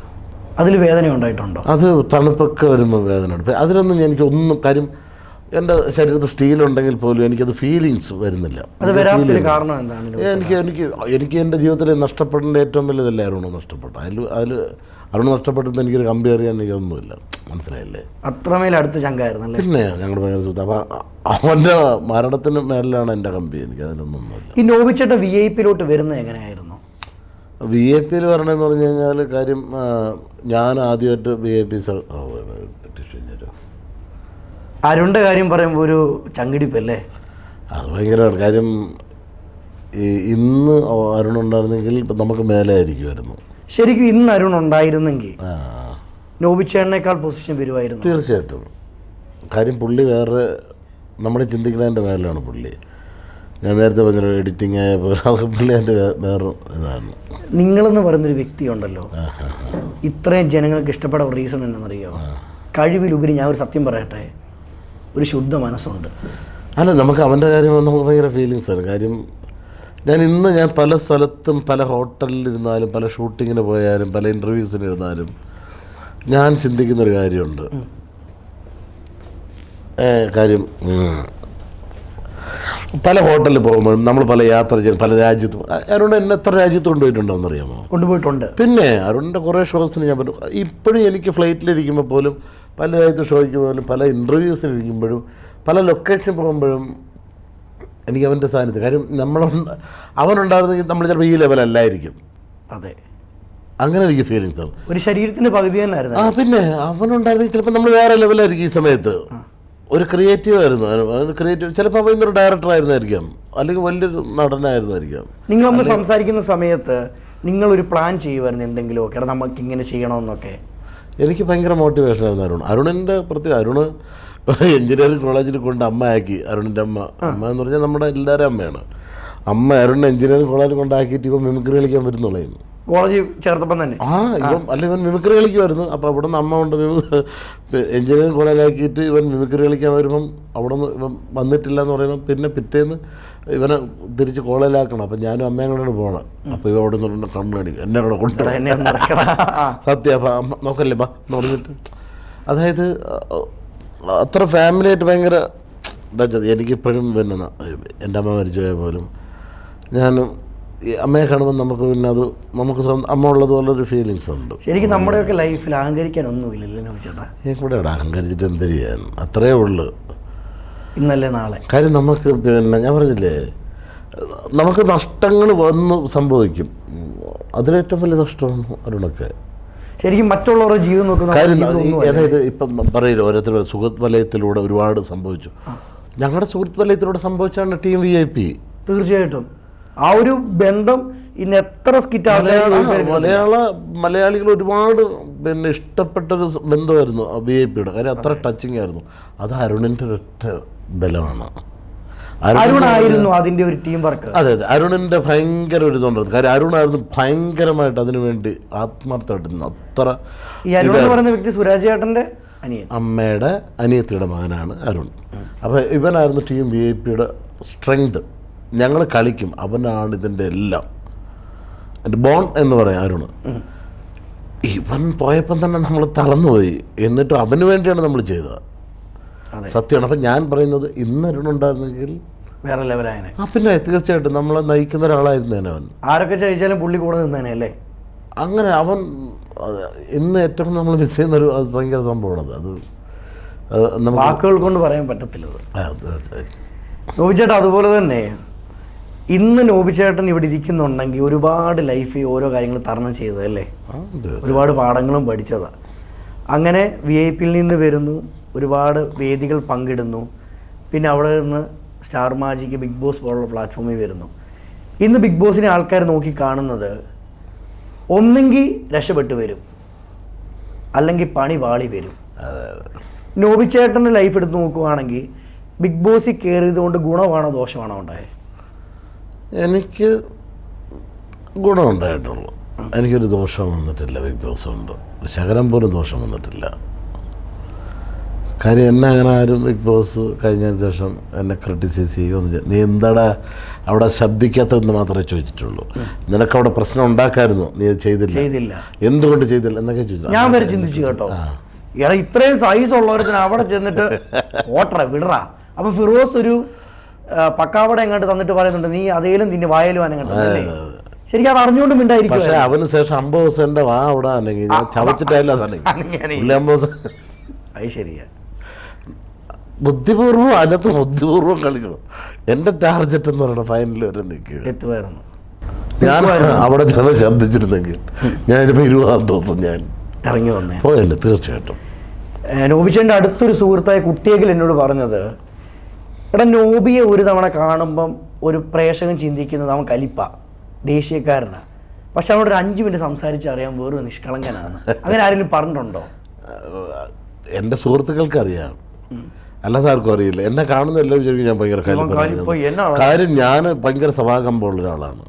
അതിൽ വേദന ഉണ്ടായിട്ടുണ്ടോ? അത് തണുപ്പൊക്കെ വരുമ്പോൾ വേദന ഉണ്ട്. അതിനൊന്നും എനിക്ക് ഒന്നും കാര്യം എന്റെ ശരീരത്തിൽ സ്റ്റീൽ ഉണ്ടെങ്കിൽ പോലും എനിക്കത് ഫീലിങ്സ് വരുന്നില്ല. എനിക്ക് എനിക്ക് എനിക്ക് എന്റെ ജീവിതത്തിൽ നഷ്ടപ്പെടേണ്ട ഏറ്റവും വലിയതല്ലേ അരുണ് നഷ്ടപ്പെട്ടു അതിൽ അതിൽ അരുണ് നഷ്ടപ്പെട്ടപ്പോൾ എനിക്കൊരു കമ്പി അറിയാൻ എനിക്കൊന്നുമില്ല. മനസ്സിലായില്ലേ? അത്രമേൽ അടുത്ത ചങ്കായിരുന്നു പിന്നെ ഞങ്ങൾ ഭയങ്കര സുഹൃത്ത്. അപ്പം അവന്റെ മരണത്തിന് മേലിലാണ് എന്റെ കമ്പി. എനിക്ക് അതിലൊന്നും ഈ നോബിച്ചേട്ട വി ഐ പിയിലോട്ട് വരുന്നത് എങ്ങനെയായിരുന്നു? വി എ പിയിൽ വരണമെന്ന് പറഞ്ഞു കഴിഞ്ഞാൽ കാര്യം ഞാൻ ആദ്യമായിട്ട് V A P sir tissue കാര്യം പറയുമ്പോൾ ഒരു ചങ്കിടിപ്പല്ലേ? അത് ഭയങ്കരമാണ്. കാര്യം ഈ ഇന്ന് അരുൺ ഉണ്ടായിരുന്നെങ്കിൽ ഇപ്പം നമുക്ക് മേലെ ആയിരിക്കുമായിരുന്നു ശരിക്കും ഇന്ന് അരുൺ ഉണ്ടായിരുന്നെങ്കിൽ നോബിച്ചേണേക്കാൾ പൊസിഷൻ വരുമായിരുന്നു. തീർച്ചയായിട്ടും. കാര്യം പുള്ളി വേറെ നമ്മൾ ചിന്തിക്കുന്നതിന്റെ മേലാണ് പുള്ളി. ഞാൻ നേരത്തെ പറഞ്ഞ എഡിറ്റിംഗ് ആയ പോലെ അത് പുള്ളി എന്റെ വേറെ ഇതാണ്. നിങ്ങളെന്ന് പറയുന്നൊരു വ്യക്തിയുണ്ടല്ലോ. ഇത്രയും ജനങ്ങൾക്ക് ഇഷ്ടപ്പെടാൻ റീസൺ എന്നറിയോ കഴിവിലുപരി ഞാൻ ഒരു സത്യം പറയട്ടെ ഒരു ശുദ്ധ മനസ്സുണ്ട്. അല്ല നമുക്ക് അവന്റെ കാര്യം നമുക്ക് ഭയങ്കര ഫീലിങ്സ് ആണ്. കാര്യം ഞാൻ ഇന്ന് ഞാൻ പല സ്ഥലത്തും പല ഹോട്ടലിലിരുന്നാലും പല ഷൂട്ടിങ്ങിന് പോയാലും പല ഇന്റർവ്യൂസിനിരുന്നാലും ഞാൻ ചിന്തിക്കുന്നൊരു കാര്യമുണ്ട്. ഏ, കാര്യം. പല ഹോട്ടലിൽ പോകുമ്പോഴും നമ്മൾ പല യാത്ര ചെയ്യും പല രാജ്യത്തും. അരുൺ എന്നെ എത്ര രാജ്യത്ത് കൊണ്ടുപോയിട്ടുണ്ടോ അറിയാമോ? കൊണ്ടുപോയിട്ടുണ്ട്. പിന്നെ അരുണിന്റെ കുറേ ഷോസിന് ഞാൻ പറ്റും ഇപ്പോഴും എനിക്ക് ഫ്ലൈറ്റിലിരിക്കുമ്പോൾ പോലും പല രാജ്യത്ത് ഷോയ്ക്ക് പോലും പല ഇന്റർവ്യൂസിന് ഇരിക്കുമ്പോഴും പല ലൊക്കേഷൻ പോകുമ്പോഴും എനിക്ക് അവന്റെ സാന്നിധ്യം. കാര്യം നമ്മൾ അവനുണ്ടായിരുന്നെങ്കിൽ നമ്മൾ ചിലപ്പോൾ ഈ ലെവലല്ലായിരിക്കും അതെ. അങ്ങനെ എനിക്ക് ഫീലിങ്സ് ആണ്. ഒരു ശരീരത്തിന്റെ പകുതി തന്നെ ആ പിന്നെ അവനുണ്ടായിരുന്നെങ്കിൽ ചിലപ്പോൾ നമ്മൾ വേറെ ലെവലായിരിക്കും ഈ സമയത്ത്. ഒരു ക്രിയേറ്റീവ് ആയിരുന്നു. ഒരു ക്രിയേറ്റീവ് ചിലപ്പോൾ ഇന്നൊരു ഡയറക്ടർ ആയിരുന്നായിരിക്കാം. അല്ലെങ്കിൽ വലിയൊരു നടനായിരുന്നായിരിക്കാം. നിങ്ങൾ നമ്മൾ സംസാരിക്കുന്ന സമയത്ത് നിങ്ങളൊരു പ്ലാൻ ചെയ്യുമായിരുന്നു എന്തെങ്കിലുമൊക്കെ? എടാ നമുക്ക് ഇങ്ങനെ ചെയ്യണമെന്നൊക്കെ. എനിക്ക് ഭയങ്കര മോട്ടിവേഷൻ ആയിരുന്നു അരുൺ. അരുണിന്റെ പ്രത്യേക അരുണ് എഞ്ചിനീയറിംഗ് കോളേജിൽ കൊണ്ട് അമ്മയാക്കി. അരുണിന്റെ അമ്മ. അമ്മ എന്ന് പറഞ്ഞാൽ നമ്മുടെ എല്ലാവരും അമ്മയാണ്. അമ്മ അരുൺ എഞ്ചിനീയറിംഗ് കോളേജിൽ കൊണ്ടാക്കിയിട്ട് ഇപ്പോൾ മിമിക്രി കളിക്കാൻ വരുന്നുള്ളൂ കോളേജിൽ ചേർത്തപ്പം തന്നെ. ആ ഇവൻ അല്ല ഇവൻ മിമിക്രി കളിക്കുമായിരുന്നു. അപ്പോൾ അവിടെ നിന്ന് അമ്മ കൊണ്ട് എഞ്ചിനീയറിംഗ് കോളേജിലാക്കിയിട്ട് ഇവൻ മിമിക്രി കളിക്കാൻ വരുമ്പം അവിടെ നിന്ന് ഇവൻ വന്നിട്ടില്ല എന്ന് പറയുമ്പം പിന്നെ പിറ്റേന്ന് ഇവനെ തിരിച്ച് കോളേജിലാക്കണം. അപ്പം ഞാനും അമ്മയും കൂടെ പോകണം അപ്പോൾ ഇവ അവിടെ നിന്ന് കണ്ണു കാണിക്കും എന്നെ കൂടെ ഒന്ന് സത്യം അപ്പം അമ്മ നോക്കല്ലേ ബാ എന്ന് പറഞ്ഞിട്ട്. അതായത് അത്ര ഫാമിലിയായിട്ട് ഭയങ്കര എനിക്കിപ്പോഴും പിന്നെ എന്റെ അമ്മ മരിച്ചു പോയാൽ പോലും ഞാൻ അമ്മയെ കാണുമ്പോൾ നമുക്ക് പിന്നെ അത് നമുക്ക് അമ്മ ഉള്ളതുപോലെ ഒരു ഫീലിങ്സ് ഉണ്ട്. ശരിക്കും നമ്മുടെയൊക്കെ ലൈഫിൽ അഹങ്കരിക്കാൻ ഒന്നുമില്ലല്ലോ കൂടെ ഇവിടെ അഹങ്കരിച്ചിട്ട് എന്ത് ചെയ്യാൻ? അത്രേ ഉള്ളു. ഇന്നല്ലേ നാളെ. കാര്യം നമുക്ക് പിന്നെ ഞാൻ പറഞ്ഞില്ലേ നമുക്ക് നഷ്ടങ്ങൾ വന്ന് സംഭവിക്കും. അതിലേറ്റവും വലിയ നഷ്ടമാണ് അരുണൊക്കെ. ശരിക്കും മറ്റുള്ളവരുടെ ജീവിതം നോക്കുന്ന അതായത് ഇപ്പം പറയില്ല ഓരോരുത്തർ സുഹൃത്ത് വലയത്തിലൂടെ ഒരുപാട് സംഭവിച്ചു. ഞങ്ങളുടെ സുഹൃത്ത് വലയത്തിലൂടെ സംഭവിച്ചാണ് ടീം വി ഐ പി തീർച്ചയായിട്ടും. ആ ഒരു ബന്ധം ഇന്ന് എത്ര സ്കിറ്റ് മലയാള മലയാളികൾ ഒരുപാട് പിന്നെ ഇഷ്ടപ്പെട്ട ഒരു ബന്ധമായിരുന്നു വി ഐ പിയുടെ കാര്യം അത്ര ടച്ചിങ് ആയിരുന്നു. അത് അരുണിന്റെ ഒരൊറ്റ ബലമാണ്. അരുണായിരുന്നു അതിന്റെ ഒരു ടീം വർക്ക് അതെ അതെ. അരുണിന്റെ ഭയങ്കര ഒരു ഇതുണ്ടായിരുന്നു കാര്യം അരുണായിരുന്നു ഭയങ്കരമായിട്ട് അതിനു വേണ്ടി ആത്മാർത്ഥമായിട്ട് അത്ര ഈ അരുൺ എന്ന് പറയുന്ന വ്യക്തി സുരാജ് ചേട്ടന്റെ അമ്മയുടെ അനിയത്തിയുടെ മകനാണ് അരുൺ. അപ്പോൾ ഇവനായിരുന്നു ടീം വി ഐ പിയുടെ സ്ട്രെങ്ത് ഞങ്ങൾ കളിക്കും. അവനാണ് ഇതിന്റെ എല്ലാം. എന്റെ ബോൺ എന്ന് പറയാം അരുണ്. ഇവൻ പോയപ്പം തന്നെ നമ്മൾ തളർന്നുപോയി. എന്നിട്ട് അവന് വേണ്ടിയാണ് നമ്മൾ ചെയ്തത്. സത്യമാണ്. അപ്പം ഞാൻ പറയുന്നത് ഇന്ന് അരുണുണ്ടായിരുന്നെങ്കിൽ വേറെ ലെവലായനെ ആ പിന്നെ തീർച്ചയായിട്ടും നമ്മളെ നയിക്കുന്ന ഒരാളായിരുന്നേനെ അവൻ. ആരൊക്കെ ചോദിച്ചാലും പുള്ളി കൂടെ നിന്നേനെ അല്ലേ? അങ്ങനെ അവൻ ഇന്ന് ഏറ്റവും നമ്മൾ മിസ് ചെയ്യുന്ന ഒരു ഭയങ്കര സംഭവമാണത് അത്. വാക്കുകൾ കൊണ്ട് പറയാൻ പറ്റത്തില്ല അത്. അതുപോലെ തന്നെ ഇന്ന് നോബിച്ചേട്ടൻ ഇവിടെ ഇരിക്കുന്നുണ്ടെങ്കിൽ ഒരുപാട് ലൈഫിൽ ഓരോ കാര്യങ്ങൾ തരണം ചെയ്തതല്ലേ? ഒരുപാട് പാഠങ്ങളും പഠിച്ചതാണ് അങ്ങനെ വി ഐ പിയിൽ നിന്ന് വരുന്നു ഒരുപാട് വേദികൾ പങ്കിടുന്നു പിന്നെ അവിടെ നിന്ന് സ്റ്റാർ മാജിക്ക് ബിഗ് ബോസ് പോലുള്ള പ്ലാറ്റ്ഫോമിൽ വരുന്നു. ഇന്ന് ബിഗ് ബോസിനെ ആൾക്കാർ നോക്കി കാണുന്നത് ഒന്നെങ്കിൽ രക്ഷപ്പെട്ടു വരും അല്ലെങ്കിൽ പണി വാളി വരും. നോബിച്ചേട്ടന്റെ ലൈഫ് എടുത്ത് നോക്കുകയാണെങ്കിൽ ബിഗ് ബോസിൽ കയറിയത് കൊണ്ട് ഗുണമാണോ ദോഷമാണോ ഉണ്ടായത് എനിക്ക് ഗുണമുണ്ടായിട്ടുള്ളൂ. എനിക്കൊരു ദോഷം വന്നിട്ടില്ല ബിഗ് ബോസ് കൊണ്ട്. ശകലം പോലും ദോഷം വന്നിട്ടില്ല. കാര്യം എന്നെ അങ്ങനെ ആരും ബിഗ് ബോസ് കഴിഞ്ഞതിന് ശേഷം എന്നെ ക്രിട്ടിസൈസ് ചെയ്യുമെന്ന് നീ എന്താടാ അവിടെ ശബ്ദിക്കാത്തതെന്ന് മാത്രമേ ചോദിച്ചിട്ടുള്ളൂ. നിനക്ക് അവിടെ പ്രശ്നം ഉണ്ടാക്കായിരുന്നു നീ ചെയ്തില്ല. ചെയ്തില്ല. എന്തുകൊണ്ട് ചെയ്തില്ല എന്നൊക്കെ ചോദിച്ചു. ഞാൻ വരെ ചിന്തിച്ചു കേട്ടോ. ഇത്രയും സൈസ് ഉള്ളവരത്തിന് അവിടെ ചെന്നിട്ട് ഓട്ടറ വിടറ. അപ്പൊ ഫിറോസ് ഒരു പക്കാവട എങ്ങോട്ട് തന്നിട്ട് പറയുന്നുണ്ട് നീ അതേലും നിന്റെ വായലും അനങ്ങട്ട് ശരിക്കും അത് അറിഞ്ഞുകൊണ്ട് പക്ഷേ മിണ്ടായിരിക്കും അവന് ശേഷം അമ്പത് ദിവസം വാ അവിടെ അല്ലെങ്കിൽ ചവച്ചിട്ടല്ല അത് ശരിയാ. ബുദ്ധിപൂർവം അതിനകത്ത് ബുദ്ധിപൂർവം കളിക്കണം. എന്റെ ടാർജറ്റ് എന്ന് പറയുന്നത് ഫൈനലിൽ വരെ നിൽക്കുക എത്തുമായിരുന്നു. ഞാൻ അവിടെ ചില ശബ്ദിച്ചിരുന്നെങ്കിൽ ഞാനിപ്പോൾ ഇരുപതാം ദിവസം ഞാൻ ഇറങ്ങി വന്നേ. പോയല്ലേ തീർച്ചയായിട്ടും. നോബിച്ചേന്റെ അടുത്തൊരു സുഹൃത്തായ കുട്ടിയെങ്കിൽ എന്നോട് പറഞ്ഞത് എടാ നോബിയെ ഒരു തവണ കാണുമ്പം ഒരു പ്രേക്ഷകൻ ചിന്തിക്കുന്നത് അവൻ കലിപ്പ ദേശീയക്കാരനാണ് പക്ഷെ അവനോട് ഒരു അഞ്ച് മിനിറ്റ് സംസാരിച്ചറിയാൻ വേറൊരു നിഷ്കളങ്കനാണ്. അങ്ങനെ ആരെങ്കിലും പറഞ്ഞിട്ടുണ്ടോ? എന്റെ സുഹൃത്തുക്കൾക്ക് അറിയാം. അല്ലാതെ ആർക്കും അറിയില്ല. എന്നെ കാണുന്ന എല്ലാം വിചാരിക്കും ഞാൻ ഭയങ്കര കാര്യം ഞാൻ ഭയങ്കര സഭാകമ്പമുള്ള ഒരാളാണ്.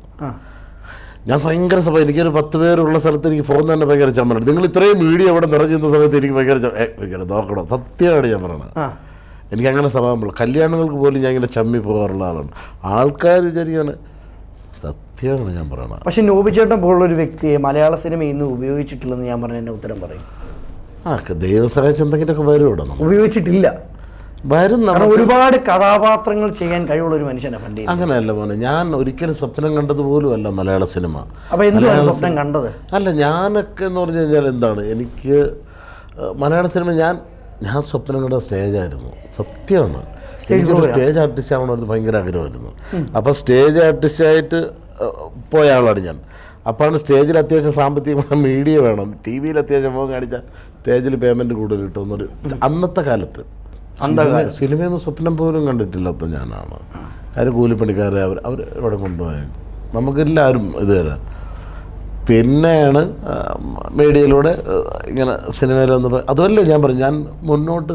ഞാൻ ഭയങ്കര സഭ എനിക്കൊരു പത്ത് പേരുള്ള സ്ഥലത്ത് എനിക്ക് ഫോൺ തന്നെ ഭയങ്കര ചമ്മലാണ്. നിങ്ങൾ ഇത്രയും മീഡിയ അവിടെ നിറഞ്ഞിരുന്ന സമയത്ത് എനിക്ക് ഭയങ്കര ഭയങ്കര നോക്കണം? സത്യമാണ് ഞാൻ പറയണത്. ആ എനിക്ക് അങ്ങനെ സഭാകമ്പുള്ള കല്യാണങ്ങൾക്ക് പോലും ഞാൻ ഇങ്ങനെ ചമ്മി പോകാറുള്ള ആളാണ്. ആൾക്കാർ വിചാരിക്കുകയാണ് സത്യമാണ് ഞാൻ പറയണത്. പക്ഷെ നോബിച്ചേട്ടൻ പോലുള്ള ഒരു വ്യക്തിയെ മലയാള സിനിമ ഇന്ന് ഉപയോഗിച്ചിട്ടില്ലെന്ന് ഞാൻ പറഞ്ഞ എന്നെ ഉത്തരം പറയും. ആ ദൈവം സഹായിച്ച് എന്തെങ്കിലുമൊക്കെ വരും ഇവിടെ ഉപയോഗിച്ചിട്ടില്ല. വരും ഒരുപാട് കഥാപാത്രങ്ങൾ ചെയ്യാൻ കഴിവുള്ള ഒരു മനുഷ്യനാണ് പണ്ട്. അങ്ങനെയല്ല മോനെ ഞാൻ ഒരിക്കലും സ്വപ്നം കണ്ടത് പോലും അല്ല മലയാള സിനിമ. അപ്പോൾ എന്തുവാണ് സ്വപ്നം കണ്ടത്? അല്ല ഞാനൊക്കെ എന്ന് പറഞ്ഞു കഴിഞ്ഞാൽ എന്താണ്? എനിക്ക് മലയാള സിനിമ ഞാൻ ഞാൻ സ്വപ്നം കണ്ട സ്റ്റേജായിരുന്നു. സത്യമാണ്. എനിക്കൊരു. സ്റ്റേജ് ആർട്ടിസ്റ്റ് ആവണമെന്ന് ഭയങ്കര ആഗ്രഹമായിരുന്നു. അപ്പോൾ സ്റ്റേജ് ആർട്ടിസ്റ്റായിട്ട് പോയ ആളാണ് ഞാൻ. അപ്പോഴാണ് സ്റ്റേജിൽ അത്യാവശ്യം സാമ്പത്തികമായ മീഡിയ വേണം. ടി വിയിൽ അത്യാവശ്യം മുഖം കാണിച്ചാൽ സ്റ്റേജിൽ പേയ്മെന്റ് കൂടുതൽ കിട്ടുമെന്നൊരു അന്നത്തെ കാലത്ത്. സിനിമ- സിനിമയൊന്നും സ്വപ്നം പോലും കണ്ടിട്ടില്ലാത്ത ഞാനാണ്. കാര്യം കൂലിപ്പണിക്കാരെ അവർ അവർ ഇവിടെ കൊണ്ടുപോയ നമുക്കെല്ലാവരും ഇത് തരാം. പിന്നെയാണ് മീഡിയയിലൂടെ ഇങ്ങനെ സിനിമയിൽ വന്നപ്പോൾ അതുമല്ലേ ഞാൻ പറഞ്ഞു ഞാൻ മുന്നോട്ട്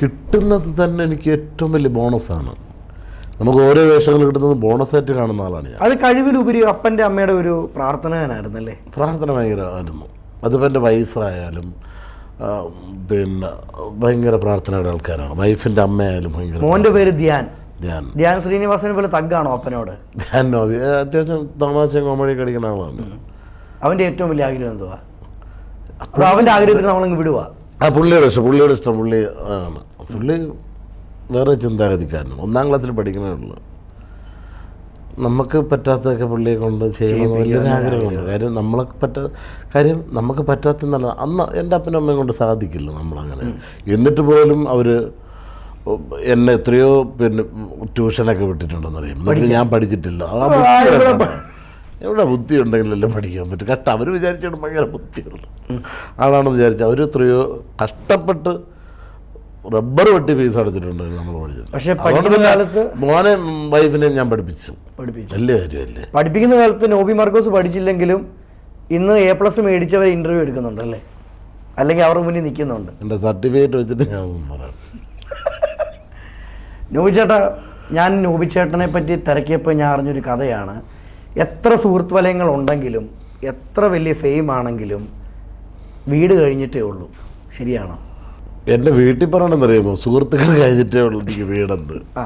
കിട്ടുന്നത് തന്നെ എനിക്ക് ഏറ്റവും വലിയ ബോണസാണ്. നമുക്ക് ഓരോ വേഷങ്ങൾ കിട്ടുന്നത് ബോണസായിട്ട് കാണുന്ന ആളാണ് ഞാൻ. അത് കഴിവിലുപരി അപ്പന്റെ അമ്മയുടെ ഒരു പ്രാർത്ഥനകനായിരുന്നല്ലേ പ്രാർത്ഥന ഭയങ്കരമായിരുന്നു. അതിപ്പോൾ എന്റെ വൈഫായാലും പിന്നെ ഭയങ്കര പ്രാർത്ഥനയുടെ ആൾക്കാരാണ്. വൈഫിന്റെ അമ്മയായാലും ഭയങ്കര മോന്റെ പേര് ധ്യാൻ. ധ്യാൻ. ധ്യാൻ ശ്രീനിവാസനെ പോലെ തഗ്ഗാണോ അപ്പനോട്? ധ്യാൻ നോവി. അത്യാവശ്യം തമാശയും കോമഡിയൊക്കെ അടിക്കുന്ന ആളാണ്. അവന്റെ ഏറ്റവും വലിയ ആഗ്രഹം എന്തുവാ? അപ്പോൾ അവന്റെ ആഗ്രഹത്തിന് നമ്മളങ്ങ് വിടുക ആ പുള്ളിയുടെ ഇഷ്ടം പുള്ളിയുടെ ഇഷ്ടം പുള്ളി ആണ്. പുള്ളി വേറെ ചിന്താഗതിക്കാരനും ഒന്നാം ക്ലാസ്സിൽ പഠിക്കണേ ഉള്ളു. നമുക്ക് പറ്റാത്തതൊക്കെ പുള്ളിയെ കൊണ്ട് ചെയ്യണം വലിയൊരു ആഗ്രഹമുണ്ട്. കാര്യം നമ്മളെ പറ്റാ കാര്യം നമുക്ക് പറ്റാത്ത നല്ല അന്ന് എന്റെ അപ്പനും അമ്മയും കൊണ്ട് സാധിക്കില്ല നമ്മളങ്ങനെ. എന്നിട്ട് പോലും അവർ എന്നെ എത്രയോ പിന്നെ ട്യൂഷനൊക്കെ വിട്ടിട്ടുണ്ടെന്നറിയാം. എന്നിട്ട് ഞാൻ പഠിച്ചിട്ടില്ല. എവിടെ ബുദ്ധി ഉണ്ടെങ്കിലല്ലേ പഠിക്കാൻ പറ്റും. കഷ്ട. അവർ വിചാരിച്ചാണ് ഭയങ്കര ബുദ്ധിയുള്ളത് ആളാണെന്ന് വിചാരിച്ച അവർ എത്രയോ കഷ്ടപ്പെട്ട് റബ്ബർ വെട്ടി ഫീസ് അടച്ചിട്ടുണ്ടായിരുന്നു നമ്മൾ പഠിച്ചത് പക്ഷേ പഠിക്കുന്ന കാലത്ത് മോനെ വൈഫിനെയും ഞാൻ പഠിപ്പിച്ചു. പഠിപ്പിച്ചു. വലിയ കാര്യമല്ലേ? പഠിപ്പിക്കുന്ന കാലത്ത് നോബി മാർക്കോസ് പഠിച്ചില്ലെങ്കിലും ഇന്ന് എ പ്ലസ് മേടിച്ചവരെ ഇന്റർവ്യൂ എടുക്കുന്നുണ്ടല്ലേ അല്ലെങ്കിൽ അവർ മുന്നിൽ നിൽക്കുന്നുണ്ട്. എന്റെ സർട്ടിഫിക്കറ്റ് വെച്ചിട്ട് ഞാൻ പറയാം. നോബി ചേട്ടാ ഞാൻ നോബി ചേട്ടനെ പറ്റി തിരക്കിയപ്പോൾ ഞാൻ അറിഞ്ഞൊരു കഥയാണ്. എത്ര സുഹൃത്ത് വലയങ്ങൾ ഉണ്ടെങ്കിലും എത്ര വലിയ ഫെയിം ആണെങ്കിലും വീട് കഴിഞ്ഞിട്ടേ ഉള്ളൂ. ശരിയാണോ? എന്റെ വീട്ടിൽ പറയണമെന്നറിയാമോ സുഹൃത്തുക്കൾ കഴിഞ്ഞിട്ടേ ഉള്ളൂ എനിക്ക് വീടെന്ന്. ആ.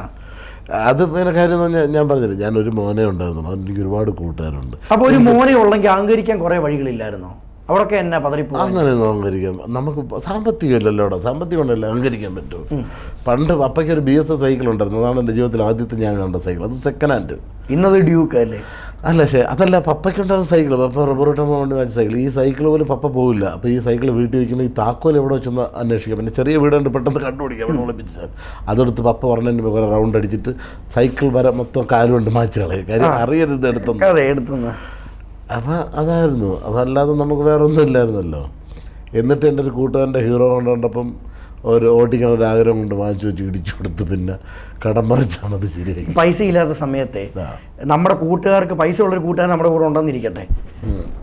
അത് പിന്നെ കാര്യം ഞാൻ പറഞ്ഞില്ല ഞാൻ ഒരു മോനെ ഉണ്ടായിരുന്നു. എനിക്ക് ഒരുപാട് കൂട്ടുകാരുണ്ട്. അപ്പോൾ ഒരു മോനെ ഉള്ളെങ്കിൽ അഹങ്കരിക്കാൻ കുറേ വഴികളില്ലായിരുന്നോ? അവിടൊക്കെ എന്നാ പതറിപ്പോ അങ്ങനെയൊന്നും അഹങ്കരിക്കാം. നമുക്ക് സാമ്പത്തികം ഇല്ലല്ലോ അവിടെ. സാമ്പത്തികം ഉണ്ടല്ലോ അഹങ്കരിക്കാൻ പറ്റുമോ? പണ്ട് അപ്പയ്ക്ക് ഒരു ബി എസ് എസ് സൈക്കിൾ ഉണ്ടായിരുന്നു. അതാണ് എന്റെ ജീവിതത്തിൽ ആദ്യത്തെ ഞാൻ കണ്ട സൈക്കിൾ അത് സെക്കൻഡ് ഹാൻഡ് ഇന്നത് ഡ്യൂക്ക് അല്ലേ? അല്ല ശേ അതല്ല പപ്പയ്ക്കുണ്ടാകുന്ന സൈക്കിൾ പപ്പ റബ്ബർ വെട്ടാൻ വേണ്ടി വാങ്ങിച്ച സൈക്കിൾ ഈ സൈക്കിൾ പോലും പപ്പ പോകില്ല അപ്പോൾ ഈ സൈക്കിൾ വീട്ടിൽ വയ്ക്കുമ്പോൾ ഈ താക്കോൽ എവിടെ വെച്ചെന്ന് അന്വേഷിക്കാം. പിന്നെ ചെറിയ വീടുണ്ട് പെട്ടെന്ന് കണ്ടുപിടിക്കാം. അവിടെ ഒളിപ്പിച്ചാൽ അതെടുത്ത് പപ്പ പറഞ്ഞതിന് കുറേ റൗണ്ട് അടിച്ചിട്ട് സൈക്കിൾ വരെ മൊത്തം കാലുകൊണ്ട് മാച്ച് കളയും. കാര്യം അറിയരുത് എടുത്തെന്ന് അതെ എടുത്തുന്ന അപ്പം അതായിരുന്നു. അതല്ലാതെ നമുക്ക് വേറെ ഒന്നും ഇല്ലായിരുന്നല്ലോ. എന്നിട്ട് എന്റെ ഒരു കൂട്ടുകാരന്റെ ഹീറോ കണ്ടപ്പം ഒരു ഓടിക്കാൻ ഒരു ആഗ്രഹം കൊണ്ട് വാങ്ങിച്ചു വെച്ച് ഇടിച്ചു കൊടുത്ത് പിന്നെ കടം മറിച്ചാണ് അത് ശരിയായി പൈസ ഇല്ലാത്ത സമയത്തെ നമ്മുടെ കൂട്ടുകാർക്ക് പൈസ ഉള്ളൊരു കൂട്ടുകാരൻ നമ്മുടെ കൂടെ ഉണ്ടെന്നിരിക്കട്ടെ.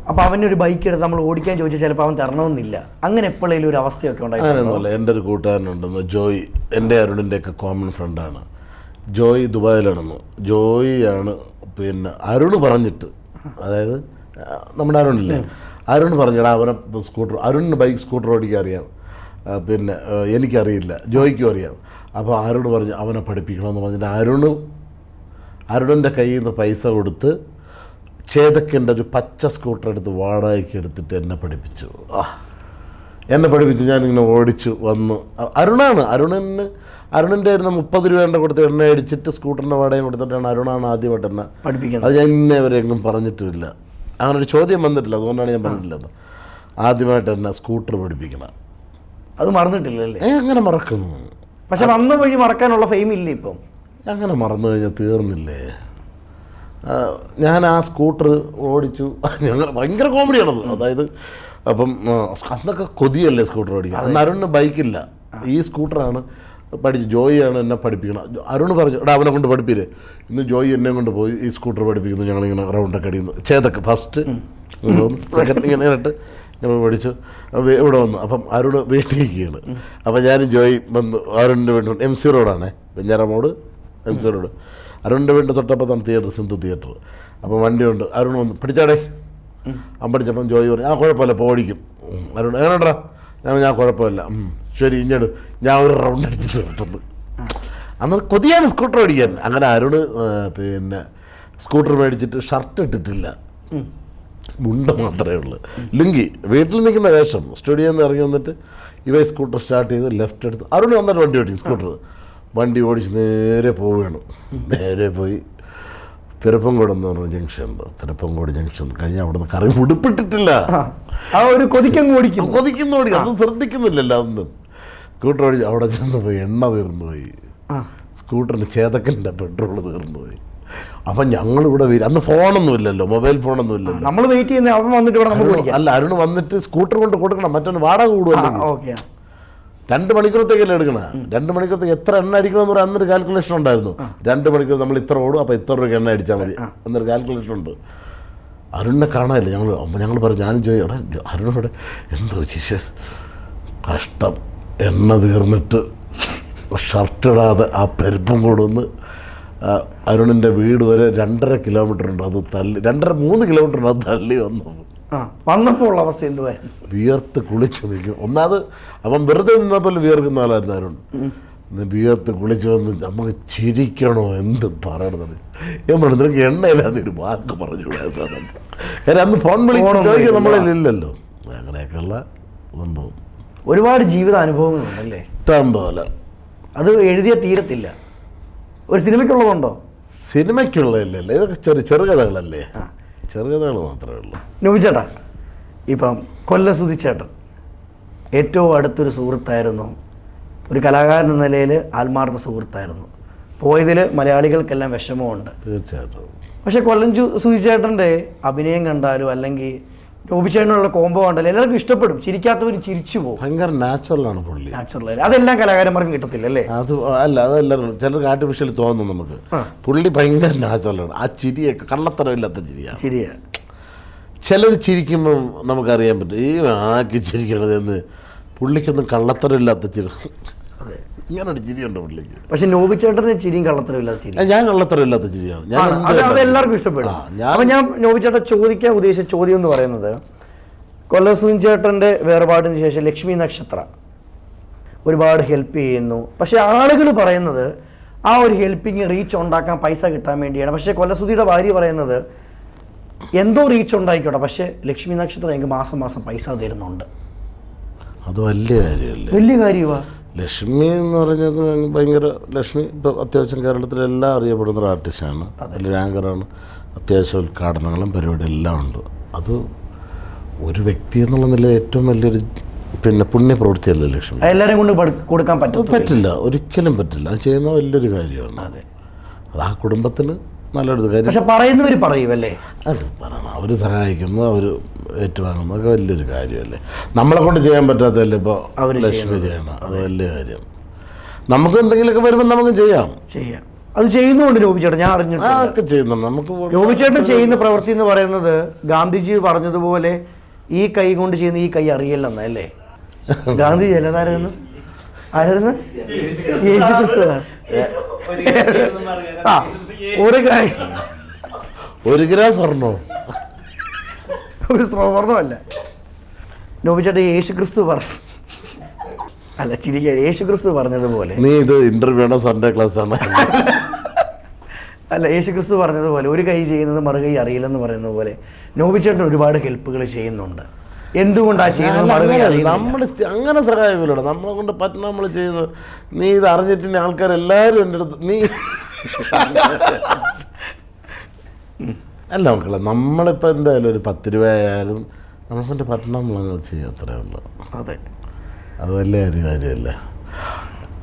അപ്പൊ അവനൊരു ബൈക്ക് എടുത്ത് നമ്മൾ ഓടിക്കാൻ ചോദിച്ചാൽ ചിലപ്പോൾ അവൻ തരണമെന്നില്ല. അങ്ങനെ എപ്പോഴേലും ഒരു അവസ്ഥയൊക്കെ ഉണ്ടായിരുന്നു അങ്ങനെയൊന്നുമല്ല എന്റെ ഒരു കൂട്ടുകാരനുണ്ടെന്ന് ജോയ് എന്റെ അരുണിന്റെ ഒക്കെ കോമൺ ഫ്രണ്ടാണ് ജോയ് ദുബായിലാണെന്ന്. ജോയിയാണ് പിന്നെ അരുൺ പറഞ്ഞിട്ട് അതായത് നമ്മുടെ അരുണില്ലേ? അരുൺ പറഞ്ഞടാ അവനെ സ്കൂട്ടർ അരുണിന് ബൈക്ക് സ്കൂട്ടർ ഓടിക്കാൻ അറിയാം. പിന്നെ എനിക്കറിയില്ല. ജോയ്ക്കും അറിയാം. അപ്പോൾ ആരോട് പറഞ്ഞു അവനെ പഠിപ്പിക്കണമെന്ന് പറഞ്ഞിട്ട് അരുണ് അരുണിന്റെ കയ്യിൽ നിന്ന് പൈസ കൊടുത്ത് ചേതക്കിന്റെ ഒരു പച്ച സ്കൂട്ടർ എടുത്ത് വാടകയ്ക്ക് എടുത്തിട്ട് എന്നെ പഠിപ്പിച്ചു. എന്നെ പഠിപ്പിച്ചു. ഞാനിങ്ങനെ ഓടിച്ചു വന്നു. അരുണാണ്. അരുണന് അരുണിന്റെ ആയിരുന്നു മുപ്പത് രൂപേന്റെ കൊടുത്ത് എണ്ണ അടിച്ചിട്ട് സ്കൂട്ടറിന്റെ വാടകയും കൊടുത്തിട്ടാണ് അരുണാണ് ആദ്യമായിട്ട് എന്നെ പഠിപ്പിക്കുന്നത്. അത് ഞാൻ ഇന്നേ വരെ എങ്ങും പറഞ്ഞിട്ടില്ല അങ്ങനെ ഒരു ചോദ്യം വന്നിട്ടില്ല. അതുകൊണ്ടാണ് ഞാൻ പറഞ്ഞിട്ടില്ലെന്ന് ആദ്യമായിട്ട് എന്നെ സ്കൂട്ടർ പഠിപ്പിക്കണം. അത് മറന്നിട്ടില്ലല്ലേ? ഏ അങ്ങനെ മറക്കുന്നു. പക്ഷെ വന്ന വഴി മറക്കാനുള്ള ഫെയിം ഇല്ല ഇപ്പം? അങ്ങനെ മറന്നു കഴിഞ്ഞാൽ തീർന്നില്ലേ? ഞാൻ ആ സ്കൂട്ടർ ഓടിച്ചു. ഞങ്ങൾ ഭയങ്കര കോമഡിയാണത്. അതായത് അപ്പം അന്നൊക്കെ കൊതിയല്ലേ സ്കൂട്ടർ ഓടിക്കുക അന്ന് അരുണിന് ബൈക്കില്ല. ഈ സ്കൂട്ടറാണ് പഠിച്ച് ജോയിയാണ് എന്നെ പഠിപ്പിക്കണം. അരുൺ പറഞ്ഞു എടാ അവനെ കൊണ്ട് പഠിപ്പില്ലേ ഇന്ന് ജോയി എന്നെ കൊണ്ട് പോയി ഈ സ്കൂട്ടർ പഠിപ്പിക്കുന്നു. ഞങ്ങളിങ്ങനെ റൗണ്ടൊക്കെ അടിയുന്നു ചേതക്ക് ഫസ്റ്റ് സെക്കൻഡ് ഇങ്ങനെ ഇട്ട് ഞങ്ങൾ അപ്പോൾ ഇവിടെ വന്നു? അപ്പം അരുൺ വീട്ടിലേക്കാണ് അപ്പം ഞാനും ജോയി വന്ന്. അരുണിന്റെ വീട്ടിൽ എം സി റോഡാണേ വെഞ്ഞാറമോട് എം സി റോഡ് അരുണിന്റെ വീടിന്റെ തൊട്ടപ്പത്താണ് തിയേറ്റർ സിന്ധു തിയേറ്റർ അപ്പം വണ്ടിയുണ്ട്. അരുൺ വന്നു. പിടിച്ചാടേ അവൻ പഠിച്ചപ്പം ജോയി പറഞ്ഞു ആ കുഴപ്പമില്ല പോടിക്കും. അരുൺ എങ്ങനെയുണ്ടാ ഞാൻ ഞാൻ കുഴപ്പമില്ല. ശരി ഇഞ്ഞട് ഞാൻ ഒരു റൗണ്ട് അടിച്ചിട്ട് വിട്ടത് അന്ന് കൊതിയാണ് സ്കൂട്ടർ ഓടിക്കാൻ. അങ്ങനെ അരുണ് പിന്നെ സ്കൂട്ടർ മേടിച്ചിട്ട് ഷർട്ട് ഇട്ടിട്ടില്ല. മുണ്ട മാത്രമേ ഉള്ളൂ. ലുങ്കി വീട്ടിൽ നിൽക്കുന്ന വേഷം സ്റ്റുഡിയോയിൽ നിന്ന് ഇറങ്ങി വന്നിട്ട് ഇവ സ്കൂട്ടർ സ്റ്റാർട്ട് ചെയ്ത് ലെഫ്റ്റ് എടുത്ത് അരുണ് വന്നിട്ട് വണ്ടി ഓടിക്കും സ്കൂട്ടർ. വണ്ടി ഓടിച്ച് നേരെ പോവുകയാണ്. നേരെ പോയി പിരപ്പംകോട് എന്ന് പറഞ്ഞ ജംഗ്ഷൻ ഉണ്ട് പിരപ്പംകോട് ജംഗ്ഷൻ. കഴിഞ്ഞാൽ അവിടുന്ന് കറി ഉടുപ്പിട്ടിട്ടില്ല. ആ. ഒരു കൊതിക്കങ്ങ് ഓടിക്കും. കൊതിക്കുന്ന ഓടി അത് ശ്രദ്ധിക്കുന്നില്ലല്ലോ അതൊന്നും സ്കൂട്ടർ ഓടിച്ച് അവിടെ ചെന്ന് പോയി എണ്ണ തീർന്നു പോയി. സ്കൂട്ടറിന് ചേതക്കലിന്റെ പെട്രോൾ തീർന്നു പോയി. അപ്പം ഞങ്ങളിവിടെ വരും അന്ന് ഫോണൊന്നും ഇല്ലല്ലോ മൊബൈൽ ഫോണൊന്നും ഇല്ലല്ലോ. നമ്മൾ വെയിറ്റ് ചെയ്യുന്ന അവൻ വന്നിട്ട് ഇവിടെ നമുക്ക് അല്ല അരുണ് വന്നിട്ട് സ്കൂട്ടർ കൊണ്ട് കൊടുക്കണം മറ്റൊന്ന് വാടക കൂടുമല്ലോ. ഓക്കെ രണ്ട് മണിക്കൂറത്തേക്കല്ലേ എടുക്കണേ? രണ്ട് മണിക്കൂറത്തേക്ക് എത്ര എണ്ണ അടിക്കണം എന്ന് പറയാൻ അന്നൊരു കാൽക്കുലേഷൻ ഉണ്ടായിരുന്നു. രണ്ട് മണിക്കൂർ നമ്മൾ ഇത്ര ഓടും അപ്പോൾ ഇത്ര രൂപയ്ക്ക് എണ്ണ അടിച്ചാൽ മതി. എന്നൊരു കാൽക്കുലേഷൻ ഉണ്ട്. അരുണിനെ കാണാനില്ല. ഞങ്ങൾ ഞങ്ങൾ പറഞ്ഞു ഞാനും ചോദിച്ചു എടാ അരുണോടെ എന്തോ ചേച്ചി കഷ്ടം. എണ്ണ തീർന്നിട്ട്. ഷർട്ട് ഇടാതെ ആ പെരുപ്പം കൊടുന്ന് അരുണിന്റെ വീട് വരെ രണ്ടര കിലോമീറ്റർ ഉണ്ട് അത് തള്ളി രണ്ടര മൂന്ന് കിലോമീറ്റർ ഉണ്ട് അത് തള്ളി വന്നു. ആ വന്നപ്പോൾ ഉള്ള അവസ്ഥ എന്തുവായിരുന്നു? വിയർത്ത് കുളിച്ച് നിൽക്കും. ഒന്നാമത് അവൻ വെറുതെ നിന്നപ്പോൾ വിയർക്കുന്ന ആളായിരുന്നു അരുൺ. വിയർത്ത് കുളിച്ച് വന്ന് നമുക്ക് ചിരിക്കണോ എന്ത് പറയണത്? ഞാൻ പറഞ്ഞു നിനക്ക് എണ്ണയില്ലാതെ ഒരു വാക്ക് പറഞ്ഞു. കാരണം അന്ന് ഫോൺ വിളി ഫോണൊന്നും നമ്മളില്ലല്ലോ അങ്ങനെയൊക്കെയുള്ള സംഭവം. ഒരുപാട് ജീവിത അനുഭവങ്ങളുണ്ടല്ലേ? ഇഷ്ടം പോലെ. അത് എഴുതിയ തീരത്തില്ല. ഒരു സിനിമയ്ക്കുള്ളതുണ്ടോ? സിനിമയ്ക്കുള്ളതല്ലേ ഇതൊക്കെ ചെറിയ ചെറുകഥകളല്ലേ ചെറുകഥകൾ മാത്രമേ ഉള്ളൂ. നോവിച്ചേട്ടാ ഇപ്പം കൊല്ല ചേട്ടൻ ഏറ്റവും അടുത്തൊരു സുഹൃത്തായിരുന്നു. ഒരു കലാകാരൻ എന്ന നിലയിൽ ആത്മാർത്ഥ സുഹൃത്തായിരുന്നു. പോയതിൽ മലയാളികൾക്കെല്ലാം വിഷമമുണ്ട്. തീർച്ചയായിട്ടും. പക്ഷേ കൊല്ലം സുതിച്ചേട്ടന്റെ അഭിനയം കണ്ടാലും അല്ലെങ്കിൽ നോബിച്ചേട്ടനുള്ള കോംബോ ഉണ്ടല്ലോ എല്ലാവർക്കും ഇഷ്ടപ്പെടും. ചിരിക്കാത്തവർ ചിരിച്ചു പോകും. ഭയങ്കര നാച്ചുറലാണ് പുള്ളി. നാച്ചുറൽ അതെല്ലാം കലാകാരന്മാർക്കും കിട്ടത്തില്ല അല്ലേ അത് അല്ല അതെല്ലാവരും ചിലർക്ക് ആർട്ടിഫിഷ്യൽ തോന്നും നമുക്ക്. പുള്ളി ഭയങ്കര നാച്ചുറലാണ് ആ ചിരിയൊക്കെ കള്ളത്തരമില്ലാത്ത ചിരിയാണ്. ശരിയാ ചിലർ ചിരിക്കുമ്പം നമുക്കറിയാൻ പറ്റും ഈ ആക്കി ചിരിക്കണത് എന്ന് പുള്ളിക്കൊന്നും കള്ളത്തരമില്ലാത്ത ചിരി. ഇങ്ങനൊരു ചിരിയുണ്ട് പുള്ളിക്ക്. പക്ഷെ നോബിച്ചേട്ടന് ചിരിയും കള്ളത്തരമില്ലാത്ത ചിരി. ഞാൻ കള്ളത്തരമില്ലാത്ത ചിരിയാണ്. ഞാൻ. അത് അത് എല്ലാവർക്കും ഇഷ്ടപ്പെടും. ആ, ഞാൻ- നോബി ചേട്ടൻ ചോദിക്കാൻ ഉദ്ദേശിച്ച ചോദ്യം എന്ന് പറയുന്നത് കൊല്ലസുൻ ചേട്ടന്റെ വേർപാടിന് ശേഷം ലക്ഷ്മി നക്ഷത്ര ഒരുപാട് ഹെൽപ്പ് ചെയ്യുന്നു. പക്ഷെ ആളുകൾ പറയുന്നത് ആ ഒരു ഹെൽപ്പിങ് റീച്ച് ഉണ്ടാക്കാൻ പൈസ കിട്ടാൻ വേണ്ടിയാണ്. പക്ഷേ കൊല്ലസുതിയുടെ ഭാര്യ പറയുന്നത് എന്തോ റീച്ച് ഉണ്ടായിക്കോട്ടെ പക്ഷേ ലക്ഷ്മി നക്ഷത്രം എനിക്ക് മാസം മാസം പൈസ തരുന്നുണ്ട്. അത് വലിയ കാര്യമല്ലേ? വലിയ കാര്യമാ. ലക്ഷ്മി എന്ന് പറഞ്ഞത് ഭയങ്കര ലക്ഷ്മി. ഇപ്പോൾ അത്യാവശ്യം കേരളത്തിലെല്ലാം അറിയപ്പെടുന്ന ഒരു ആർട്ടിസ്റ്റാണ് അതിൽ ആങ്കറാണ് അത്യാവശ്യം ഉദ്ഘാടനങ്ങളും പരിപാടിയും എല്ലാം ഉണ്ട്. അത് ഒരു വ്യക്തി എന്നുള്ള നില ഏറ്റവും വലിയൊരു പിന്നെ പുണ്യപ്രവൃത്തിയല്ലേ ലക്ഷ്മി? എല്ലാവരും കൊണ്ട് കൊടുക്കാൻ പറ്റും പറ്റില്ല. ഒരിക്കലും പറ്റില്ല. അത് ചെയ്യുന്ന വലിയൊരു കാര്യമാണ്. അത് ആ കുടുംബത്തിന് നല്ലൊരു കാര്യം. പക്ഷെ പറയുന്നവർ പറയുമല്ലേ അല്ല? പറയണം. അവർ സഹായിക്കുന്നു അവർ ഏറ്റുവാങ്ങുന്നു ഒക്കെ വലിയൊരു കാര്യമല്ലേ? നമ്മളെ കൊണ്ട് ചെയ്യാൻ പറ്റാത്തതല്ലേ ഇപ്പോൾ ലക്ഷ്മി ചെയ്യണം അത് വലിയ കാര്യം. നമുക്ക് എന്തെങ്കിലുമൊക്കെ വരുമ്പോൾ നമുക്ക് ചെയ്യാം. ചെയ്യാം. അത് ചെയ്യുന്നുണ്ട് രൂപിച്ചേട്ടൻ ഞാൻ അറിഞ്ഞു ചെയ്യുന്നുണ്ട്. നമുക്ക് രൂപിച്ചേട്ടൻ ചെയ്യുന്ന പ്രവൃത്തി എന്ന് പറയുന്നത് ഗാന്ധിജി പറഞ്ഞതുപോലെ ഈ കൈ കൊണ്ട് ചെയ്യുന്ന ഈ കൈ അറിയില്ലെന്ന അല്ലേ? ഗാന്ധിജി അല്ലതായിരുന്നു ആരായിരുന്നു? യേശു ക്രിസ്തു ആ ഒരു കൈ ഒരു ഗ്രാം സ്വർണോ ഒരു സ്വർണമല്ല നോബിച്ചേട്ടൻ യേശു ക്രിസ്തു പറഞ്ഞു അല്ല ചിരിക്കാൻ. യേശു ക്രിസ്തു പറഞ്ഞതുപോലെ. നീ ഇത് ഇന്റർവ്യൂ ആണോ സൺഡേ ക്ലാസ് ആണോ? അല്ല യേശു ക്രിസ്തു പറഞ്ഞതുപോലെ ഒരു കൈ ചെയ്യുന്നത് മറുകൈ അറിയില്ലെന്ന് പറയുന്നത് പോലെ നോബിച്ചേട്ടൻ ഒരുപാട് ഹെൽപ്പുകൾ ചെയ്യുന്നുണ്ട്. എന്തുകൊണ്ടാ ചെയ്യുന്നത് നമ്മൾ അങ്ങനെ സഹായിക്കില്ലടോ നമ്മളെ കൊണ്ട് പറ്റുന്ന നമ്മൾ ചെയ്ത് നീ ഇത് അറിഞ്ഞിട്ട് ആൾക്കാരെല്ലാവരും എന്റെ അടുത്ത് നീ അല്ല മക്കളെ നമ്മളിപ്പോൾ എന്തായാലും ഒരു പത്ത് രൂപ ആയാലും നമ്മളെ പറ്റണം നമ്മളങ്ങനെ ചെയ്യും അത്രേ ഉള്ളൂ. അതെ. അത് വലിയ ഒരു കാര്യമല്ല.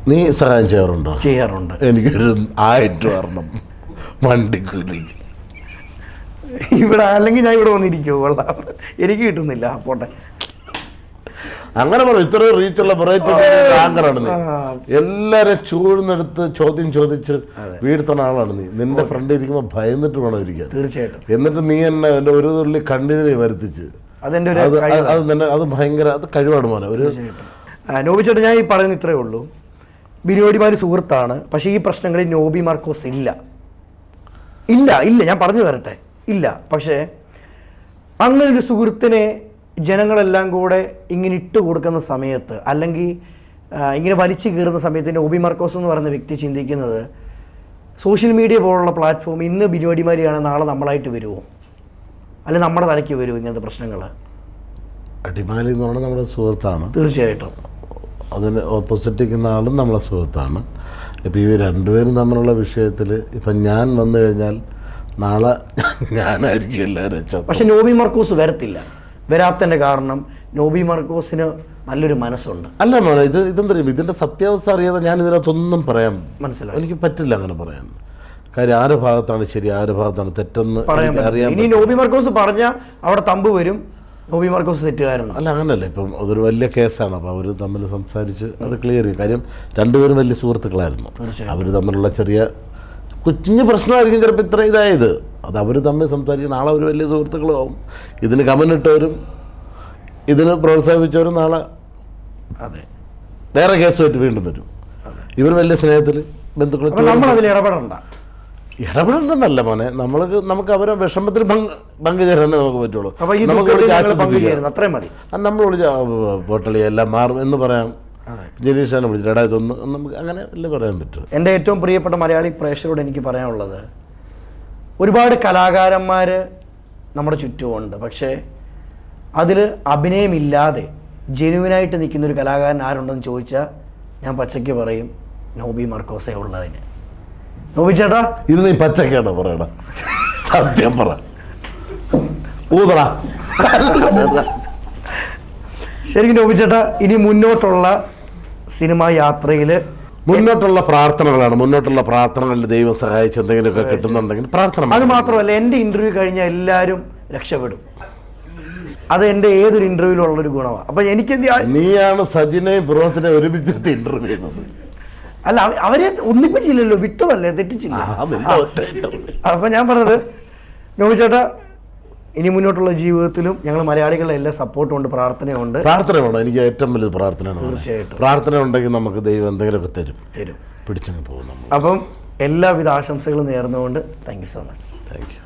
നീ സഹായം ചെയ്യാറുണ്ടോ? ചെയ്യാറുണ്ട്. എനിക്കൊരു ആയിട്ട് വരണം. വണ്ടിക്കൂലി ഇവിടെ അല്ലെങ്കിൽ ഞാൻ ഇവിടെ വന്നിരിക്കുമോ കൊള്ളാം. എനിക്ക് കിട്ടുന്നില്ല. പോട്ടെ. അങ്ങനെ പറയും ഇത്രയും റീച്ചുള്ള വെറൈറ്റി ആങ്കറാണ് നീ. എല്ലാരും ചൂഴ്ന്നെടുത്ത് ചോദ്യം ചോദിച്ച് വീഴ്ത്തുന്ന ആളാണ് നീ. നിന്റെ ഫ്രണ്ട് ഇരിക്കുമ്പോൾ ഭയന്നിട്ട് വേണം ഇരിക്കാൻ. തീർച്ചയായിട്ടും. എന്നിട്ട് നീ എന്നെ എന്റെ ഒരു തുള്ളി കണ്ണിന് നീ വരുത്തിച്ച് അത് അത് അത് ഭയങ്കര അത് കഴിവാണ് മോനെ. ഒരു ആ, ഞാൻ ഈ പറയുന്ന ഇത്രയേ ഉള്ളൂ. ബിനോടിമാർ സുഹൃത്താണ്. പക്ഷേ ഈ പ്രശ്നങ്ങളിൽ നോബി മാർക്കോസ് ഇല്ല. ഇല്ല ഇല്ല. ഞാൻ പറഞ്ഞു തരട്ടെ. ഇല്ല. പക്ഷേ അങ്ങനെ ഒരു സുഹൃത്തിനെ ജനങ്ങളെല്ലാം കൂടെ ഇങ്ങനെ ഇട്ട് കൊടുക്കുന്ന സമയത്ത് അല്ലെങ്കിൽ ഇങ്ങനെ വലിച്ചു കീറുന്ന സമയത്ത് ഒബി മർക്കോസ് എന്ന് പറയുന്ന വ്യക്തി ചിന്തിക്കുന്നത് സോഷ്യൽ മീഡിയ പോലുള്ള പ്ലാറ്റ്ഫോം ഇന്ന് ബിനുവടിമാരിയാണ് നാളെ നമ്മളായിട്ട് വരുമോ അല്ലെങ്കിൽ നമ്മുടെ തലയ്ക്ക് വരുമോ ഇങ്ങനത്തെ പ്രശ്നങ്ങൾ? അടിമാലി എന്ന് പറഞ്ഞാൽ നമ്മുടെ സുഹൃത്താണ്. തീർച്ചയായിട്ടും. അതിന് ഓപ്പോസിറ്റ് നിൽക്കുന്ന ആളും നമ്മളെ സുഹൃത്താണ്. ഇപ്പോൾ ഈ രണ്ടുപേരും തമ്മിലുള്ള വിഷയത്തിൽ ഇപ്പം ഞാൻ വന്നു കഴിഞ്ഞാൽ നാളെ ഞാനായിരിക്കും എല്ലാവരും പക്ഷെ നോബി മാർക്കോസ് വരത്തില്ല. വരാത്തതിന്റെ കാരണം നോബി മർക്കൂസിന് നല്ലൊരു മനസ്സുണ്ട്. അല്ല മോനെ ഇത് ഇതെന്തറിയും ഇതിന്റെ സത്യാവസ്ഥ അറിയാതെ ഞാൻ ഇതിനകത്തൊന്നും പറയാൻ മനസ്സിലായി. എനിക്ക് പറ്റില്ല അങ്ങനെ പറയാൻ. കാര്യം ആരുടെ ഭാഗത്താണ് ശരി ആരുടെ ഭാഗത്താണ് തെറ്റെന്ന് അറിയാം അറിയാൻ ഇനി നോബി മാർക്കോസ് പറഞ്ഞ അവിടെ തമ്പ് വരും. നോബി മാർക്കോസ് തെറ്റുകാരാണ് അല്ല അങ്ങനല്ല. ഇപ്പം അതൊരു വലിയ കേസാണ്. അപ്പോൾ അവർ തമ്മിൽ സംസാരിച്ച് അത് ക്ലിയർ ചെയ്യും. കാര്യം രണ്ടുപേരും വലിയ സുഹൃത്തുക്കളായിരുന്നു. അവർ അവർ തമ്മിലുള്ള ചെറിയ കുഞ്ഞു പ്രശ്നമായിരിക്കും ചിലപ്പോൾ ഇത്ര ഇതായത്. അത് അവർ തമ്മിൽ സംസാരിക്കും. നാളെ അവർ വലിയ സുഹൃത്തുക്കളാവും ഇതിന് കമനിട്ടവരും ഇതിന് പ്രോത്സാഹിപ്പിച്ചവരും നാളെ അതെ. വേറെ കേസുമായിട്ട് വീണ്ടും വരും. ഇവർ വലിയ സ്നേഹത്തിൽ ബന്ധുക്കൾ ഇടപെടണ്ട. ഇടപെടണ്ടെന്നല്ല മോനെ. നമ്മൾക്ക് നമുക്ക് അവരെ വിഷമത്തിൽ പങ്ക് പങ്കുചേരാനേ നമുക്ക് പറ്റുള്ളൂ. നമുക്ക് അത്രയും മതി. നമ്മൾ വിളിച്ച പൊട്ടളി എല്ലാം മാറും എന്ന് പറയാം. അതെ ജനീഷാനെ വിളിച്ചിട്ട് എടാ ഇതൊന്ന് നമുക്ക് അങ്ങനെ അല്ലേ പറയാൻ പറ്റും? എന്റെ ഏറ്റവും പ്രിയപ്പെട്ട മലയാളി പ്രേക്ഷകരോട് എനിക്ക് പറയാനുള്ളത് ഒരുപാട് കലാകാരന്മാർ നമ്മുടെ ചുറ്റുമുണ്ട് പക്ഷേ അതിൽ അഭിനയമില്ലാതെ ജെനുവിനായിട്ട് നിൽക്കുന്ന ഒരു കലാകാരൻ ആരുണ്ടെന്ന് ചോദിച്ചാൽ ഞാൻ പച്ചയ്ക്ക് പറയും നോബി മാർക്കോസേ ഉള്ളതിന് നോബി ചേട്ടാ? ഇത് നീ പച്ചക്കാണോ പറയണം? സത്യം പറ. ഊതറ ശരിക്കും നോബി ചേട്ടാ ഇനി മുന്നോട്ടുള്ള സിനിമാ യാത്രയിൽ മുന്നോട്ടുള്ള പ്രാർത്ഥനകളാണ്. മുന്നോട്ടുള്ള പ്രാർത്ഥനകളിൽ ദൈവം സഹായിച്ച് എന്തെങ്കിലുമൊക്കെ കിട്ടുന്നുണ്ടെങ്കിൽ പ്രാർത്ഥന അത് മാത്രമല്ല എന്റെ ഇന്റർവ്യൂ കഴിഞ്ഞാൽ എല്ലാവരും രക്ഷപ്പെടും. അത് എന്റെ ഏതൊരു ഇന്റർവ്യൂവിലുള്ളൊരു ഗുണമാണ് അപ്പം എനിക്ക് നീയാണ് സജിനെയും പുറത്തിനെയും ഒരുമിച്ചിട്ട് ഇന്റർവ്യൂ ചെയ്യുന്നത്. അല്ല അവ- അവരെ ഒന്നിപ്പിച്ചില്ലല്ലോ വിട്ടതല്ലേ തെറ്റിച്ചില്ല. അപ്പം ഞാൻ പറഞ്ഞത് നോബി ചേട്ടാ ഇനി മുന്നോട്ടുള്ള ജീവിതത്തിലും ഞങ്ങൾ മലയാളികളുടെ എല്ലാ സപ്പോർട്ടും ഉണ്ട് പ്രാർത്ഥനയുണ്ട് പ്രാർത്ഥന വേണം എനിക്ക് ഏറ്റവും വലിയ പ്രാർത്ഥനയാണ്. തീർച്ചയായിട്ടും. പ്രാർത്ഥന ഉണ്ടെങ്കിൽ നമുക്ക് ദൈവം എന്തെങ്കിലുമൊക്കെ തരും. തരും. പിടിച്ചങ്ങ് പോകും നമ്മൾ. അപ്പം എല്ലാവിധ ആശംസകളും നേർന്നുകൊണ്ട് thank you so much thank you